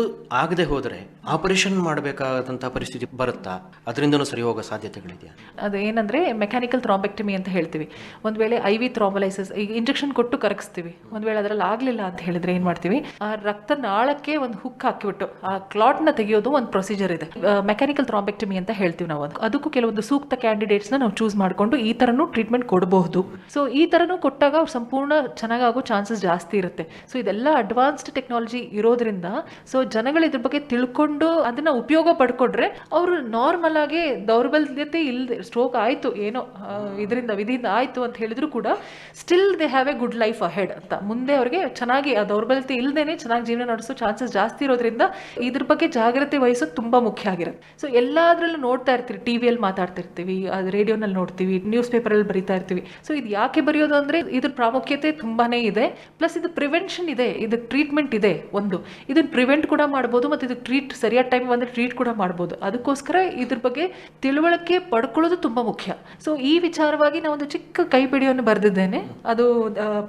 ಆಗದೆ ಹೋದರೆ ಆಪರೇಷನ್ ಮಾಡಬೇಕಾದಂತಹ ಪರಿಸ್ಥಿತಿ ಬರುತ್ತಾ? ಅದರಿಂದನೂ ಸರಿ ಹೋಗೋ ಸಾಧ್ಯತೆಗಳಿದೆಯಾ? ಅದು ಏನಂದ್ರೆ ಮೆಕ್ಯಾನಿಕಲ್ ಥ್ರಾಂಬೆಕ್ಟಮಿ ಅಂತ ಹೇಳ್ತೀವಿ. ಒಂದು ವೇಳೆ ಐ ವಿ ಥ್ರಾಂಬಲೈಸಸ್ ಈಗ ಇಂಜೆಕ್ಷನ್ ಕೊಟ್ಟು ಕರಗಿಸ್ತೀವಿ. ಒಂದು ವೇಳೆ ಅದರಲ್ಲಿ ಆಗಲಿಲ್ಲ ಅಂತ ಹೇಳಿದ್ರೆ ಏನು ಮಾಡ್ತೀವಿ? ಆ ರಕ್ತ ನಾಳಕ್ಕೆ ಒಂದು ಹುಕ್ ಹಾಕಿಬಿಟ್ಟು, ಆ ಕ್ಲಾಟ್ನ ತೆಗೆಯೋದು ಒಂದು ಪ್ರೊಸೀಜರ್ ಇದೆ. ಮೆಕ್ಯಾನಿಕಲ್ ಥ್ರಾಂಬೆಕ್ಟಮಿ ಅಂತ ಹೇಳ್ತೀವಿ ನಾವು ಅದು ಅದಕ್ಕೂ ಕೆಲವೊಂದು ಸೂಕ್ತ ಕ್ಯಾಂಡಿಡೇಟ್ಸ್ನ ನಾವು ಚೂಸ್ ಮಾಡಿಕೊಂಡು ಈ ಥರನೂ ಟ್ರೀಟ್ಮೆಂಟ್ ಕೊಡಬಹುದು. ಸೊ ಈ ಥರನೂ ಕೊಟ್ಟಾಗ ಅವ್ರು ಸಂಪೂರ್ಣ ಚೆನ್ನಾಗಾಗೋ ಚಾನ್ಸಸ್ ಜಾಸ್ತಿ ಇರುತ್ತೆ. ಸೊ ಇದೆಲ್ಲ ಅಡ್ವಾನ್ಸ್ಡ್ ಟೆಕ್ನಾಲಜಿ ಇರೋದ್ರಿಂದ ಸೊ ಜನಗಳು ಇದ್ರ ಬಗ್ಗೆ ತಿಳ್ಕೊಂಡು ಅದನ್ನ ಉಪಯೋಗ ಪಡ್ಕೊಂಡ್ರೆ ಅವರು ನಾರ್ಮಲ್ ಆಗಿ ದೌರ್ಬಲ್ಯತೆ ಇಲ್ಲದೆ ಸ್ಟ್ರೋಕ್ ಆಯಿತು, ಏನೋ ಇದರಿಂದ ವಿಧಿಯಿಂದ ಆಯಿತು ಅಂತ ಹೇಳಿದ್ರು ಕೂಡ still they have a good life ahead ಅಂತ. ಮುಂದೆ ಅವ್ರಿಗೆ ಚೆನ್ನಾಗಿ ಆ ದೌರ್ಬಲ್ಯತೆ ಇಲ್ಲದೇ ಚೆನ್ನಾಗಿ ಜೀವನ ನಡೆಸೋ ಚಾನ್ಸಸ್ ಜಾಸ್ತಿ ಇರೋದ್ರಿಂದ ಇದ್ರ ಬಗ್ಗೆ ಜಾಗ್ರತೆ ವಹಿಸೋದು ತುಂಬಾ ಮುಖ್ಯ ಆಗಿರುತ್ತೆ. ಸೊ ಎಲ್ಲಾದ್ರಲ್ಲೂ ನೋಡ್ತಾ ಇರ್ತೀವಿ ಟಿವಿಯಲ್ಲಿ ಮಾತಾಡ್ತಾ ಮಾತಾಡ್ತಿರ್ತೀವಿ ರೇಡಿಯೋನಲ್ಲಿ ನೋಡ್ತೀವಿ ನ್ಯೂಸ್ ಪೇಪರಲ್ಲಿ ಬರಿತಾ ಇರ್ತೀವಿ. ಸೊ ಇದು ಯಾಕೆ ಬರೆಯೋದು ಅಂದ್ರೆ ಇದ್ರ ಪ್ರಾಮುಖ್ಯತೆ ತುಂಬಾನೇ ಇದೆ. ಪ್ಲಸ್ ಇದು ಪ್ರಿವೆನ್ಷನ್ ಇದೆ. ಇದು ಟ್ರೀಟ್ಮೆಂಟ್ ಇದೆ ಒಂದು. ಇದನ್ನ ಪ್ರಿವೆಂಟ್ ಕೂಡ ಮಾಡ್ಬೋದು ಮತ್ತು ಇದು ಟ್ರೀಟ್ ಸರಿಯಾದ ಟೈಮ್ ಬಂದರೆ ಟ್ರೀಟ್ ಕೂಡ ಮಾಡ್ಬೋದು. ಅದಕ್ಕೋಸ್ಕರ ಇದ್ರ ಬಗ್ಗೆ ತಿಳುವಳಿಕೆ ಪಡ್ಕೊಳ್ಳೋದು ತುಂಬಾ ಮುಖ್ಯ. ಸೊ ಈ ವಿಚಾರವಾಗಿ ನಾವು ಒಂದು ಚಿಕ್ಕ ಕೈಪಿಡಿಯನ್ನು ಬರೆದಿದ್ದೇನೆ. ಅದು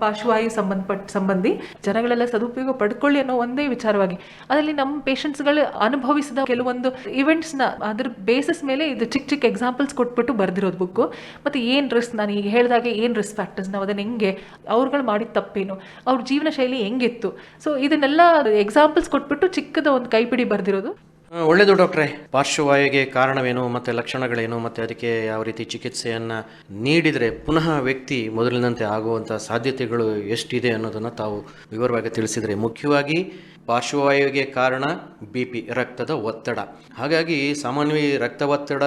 ಪಾರ್ಶ್ವಾಯು ಸಂಬಂಧಪಟ್ಟ ಸಂಬಂಧಿ. ಜನಗಳೆಲ್ಲ ಸದುಪಯೋಗ ಪಡ್ಕೊಳ್ಳಿ ಅನ್ನೋ ಒಂದೇ ವಿಚಾರವಾಗಿ. ಅದರಲ್ಲಿ ನಮ್ಮ ಪೇಷಂಟ್ಸ್ಗಳು ಅನುಭವಿಸಿದ ಕೆಲವೊಂದು ಇವೆಂಟ್ಸ್ನ ಅದ್ರ ಬೇಸಿಸ್ ಮೇಲೆ ಇದು ಚಿಕ್ಕ ಚಿಕ್ಕ ಎಕ್ಸಾಂಪಲ್ಸ್ ಕೊಟ್ಬಿಟ್ಟು ಬರ್ದಿರೋದು ಬುಕ್ಕು ಮತ್ತು ಏನು ರಿಸ್ಕ್ ನಾನು ಈಗ ಹೇಳಿದಾಗ ಏನು ರಿಸ್ಕ್ ಫ್ಯಾಕ್ಟರ್ಸ್ ನಾವು ಅದನ್ನು ಹೆಂಗೆ ಅವ್ರುಗಳು ಮಾಡಿದ ತಪ್ಪೇನು, ಅವ್ರ ಜೀವನ ಶೈಲಿ ಹೆಂಗಿತ್ತು? ಸೊ ಇದನ್ನೆಲ್ಲ ಎಕ್ಸಾಂಪಲ್ಸ್ ಕೊಟ್ಬಿಟ್ಟು ಚಿಕ್ಕದ ಒಂದು ಕೈಪಿಡಿ ಬರ್ದಿರೋದು. ಒಳ್ಳೇದು ಡಾಕ್ಟ್ರೆ. ಪಾರ್ಶ್ವವಾಯುಗೆ ಕಾರಣವೇನು, ಮತ್ತು ಲಕ್ಷಣಗಳೇನು, ಮತ್ತು ಅದಕ್ಕೆ ಯಾವ ರೀತಿ ಚಿಕಿತ್ಸೆಯನ್ನು ನೀಡಿದರೆ ಪುನಃ ವ್ಯಕ್ತಿ ಮೊದಲಿನಂತೆ ಆಗುವಂಥ ಸಾಧ್ಯತೆಗಳು ಎಷ್ಟಿದೆ ಅನ್ನೋದನ್ನು ತಾವು ವಿವರವಾಗಿ ತಿಳಿಸಿದರೆ. ಮುಖ್ಯವಾಗಿ ಪಾರ್ಶ್ವವಾಯುಗೆ ಕಾರಣ ಬಿ ಪಿ, ರಕ್ತದ ಒತ್ತಡ. ಹಾಗಾಗಿ ಸಾಮಾನ್ಯವಾಗಿ ರಕ್ತ ಒತ್ತಡ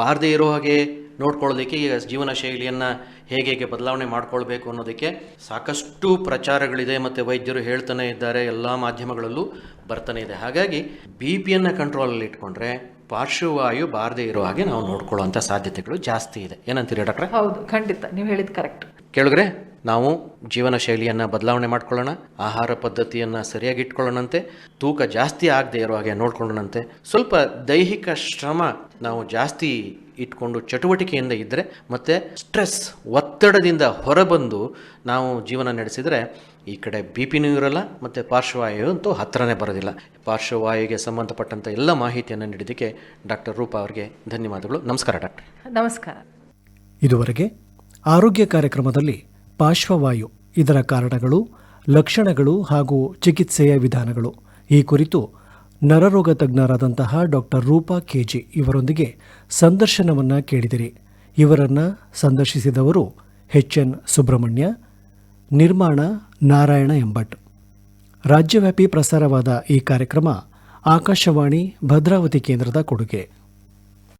ಬಾರದೇ ಇರೋ ಹಾಗೆ ನೋಡ್ಕೊಳ್ಳೋದಕ್ಕೆ ಈಗ ಜೀವನ ಶೈಲಿಯನ್ನು ಹೇಗೆ ಹೇಗೆ ಬದಲಾವಣೆ ಮಾಡ್ಕೊಳ್ಬೇಕು ಅನ್ನೋದಕ್ಕೆ ಸಾಕಷ್ಟು ಪ್ರಚಾರಗಳಿದೆ ಮತ್ತು ವೈದ್ಯರು ಹೇಳ್ತಾನೆ ಇದ್ದಾರೆ ಎಲ್ಲ ಮಾಧ್ಯಮಗಳಲ್ಲೂ ಬರ್ತಾನೆ ಇದೆ. ಹಾಗಾಗಿ ಬಿ ಪಿಯನ್ನು ಕಂಟ್ರೋಲಲ್ಲಿ ಇಟ್ಕೊಂಡ್ರೆ ಪಾರ್ಶ್ವವಾಯು ಬಾರದೇ ಇರೋ ಹಾಗೆ ನಾವು ನೋಡ್ಕೊಳ್ಳುವಂಥ ಸಾಧ್ಯತೆಗಳು ಜಾಸ್ತಿ ಇದೆ. ಏನಂತೀರಿ ಡಾಕ್ಟರ್? ಹೌದು, ಖಂಡಿತ. ನೀವು ಹೇಳಿದ ಕರೆಕ್ಟ್ ಕೇಳಿದ್ರೆ ನಾವು ಜೀವನ ಶೈಲಿಯನ್ನು ಬದಲಾವಣೆ ಮಾಡ್ಕೊಳ್ಳೋಣ ಆಹಾರ ಪದ್ಧತಿಯನ್ನು ಸರಿಯಾಗಿ ಇಟ್ಕೊಳ್ಳೋಣಂತೆ ತೂಕ ಜಾಸ್ತಿ ಆಗದೆ ಇರೋ ಹಾಗೆ ನೋಡ್ಕೊಳ್ಳೋಣಂತೆ. ಸ್ವಲ್ಪ ದೈಹಿಕ ಶ್ರಮ ನಾವು ಜಾಸ್ತಿ ಇಟ್ಕೊಂಡು ಚಟುವಟಿಕೆಯಿಂದ ಇದ್ದರೆ ಮತ್ತು ಸ್ಟ್ರೆಸ್ ಒತ್ತಡದಿಂದ ಹೊರಬಂದು ನಾವು ಜೀವನ ನಡೆಸಿದರೆ ಈ ಕಡೆ ಬಿ ಪಿನೂ ಇರಲ್ಲ ಮತ್ತು ಪಾರ್ಶ್ವವಾಯು ಅಂತೂ ಹತ್ತಿರನೇ ಬರೋದಿಲ್ಲ. ಪಾರ್ಶ್ವವಾಯುಗೆ ಸಂಬಂಧಪಟ್ಟಂಥ ಎಲ್ಲ ಮಾಹಿತಿಯನ್ನು ನೀಡಿದ್ದಕ್ಕೆ ಡಾಕ್ಟರ್ ರೂಪಾ ಅವರಿಗೆ ಧನ್ಯವಾದಗಳು. ನಮಸ್ಕಾರ ಡಾಕ್ಟರ್. ನಮಸ್ಕಾರ. ಇದುವರೆಗೆ ಆರೋಗ್ಯ ಕಾರ್ಯಕ್ರಮದಲ್ಲಿ ಪಾರ್ಶ್ವವಾಯು, ಇದರ ಕಾರಣಗಳು, ಲಕ್ಷಣಗಳು ಹಾಗೂ ಚಿಕಿತ್ಸೆಯ ವಿಧಾನಗಳು. ಈ ಕುರಿತು ನರರೋಗ ತಜ್ಞರಾದಂತಹ ಡಾಕ್ಟರ್ ರೂಪಾ ಕೆಜಿ ಇವರೊಂದಿಗೆ ಸಂದರ್ಶನವನ್ನು ಕೇಳಿದಿರಿ. ಇವರನ್ನು ಸಂದರ್ಶಿಸಿದವರು ಎಚ್ ಎನ್ ಸುಬ್ರಹ್ಮಣ್ಯ, ನಿರ್ಮಾಣ ನಾರಾಯಣ ಎಂಬಟ್. ರಾಜ್ಯವ್ಯಾಪಿ ಪ್ರಸಾರವಾದ ಈ ಕಾರ್ಯಕ್ರಮ ಆಕಾಶವಾಣಿ, ಭದ್ರಾವತಿ ಕೇಂದ್ರದ ಕೊಡುಗೆ.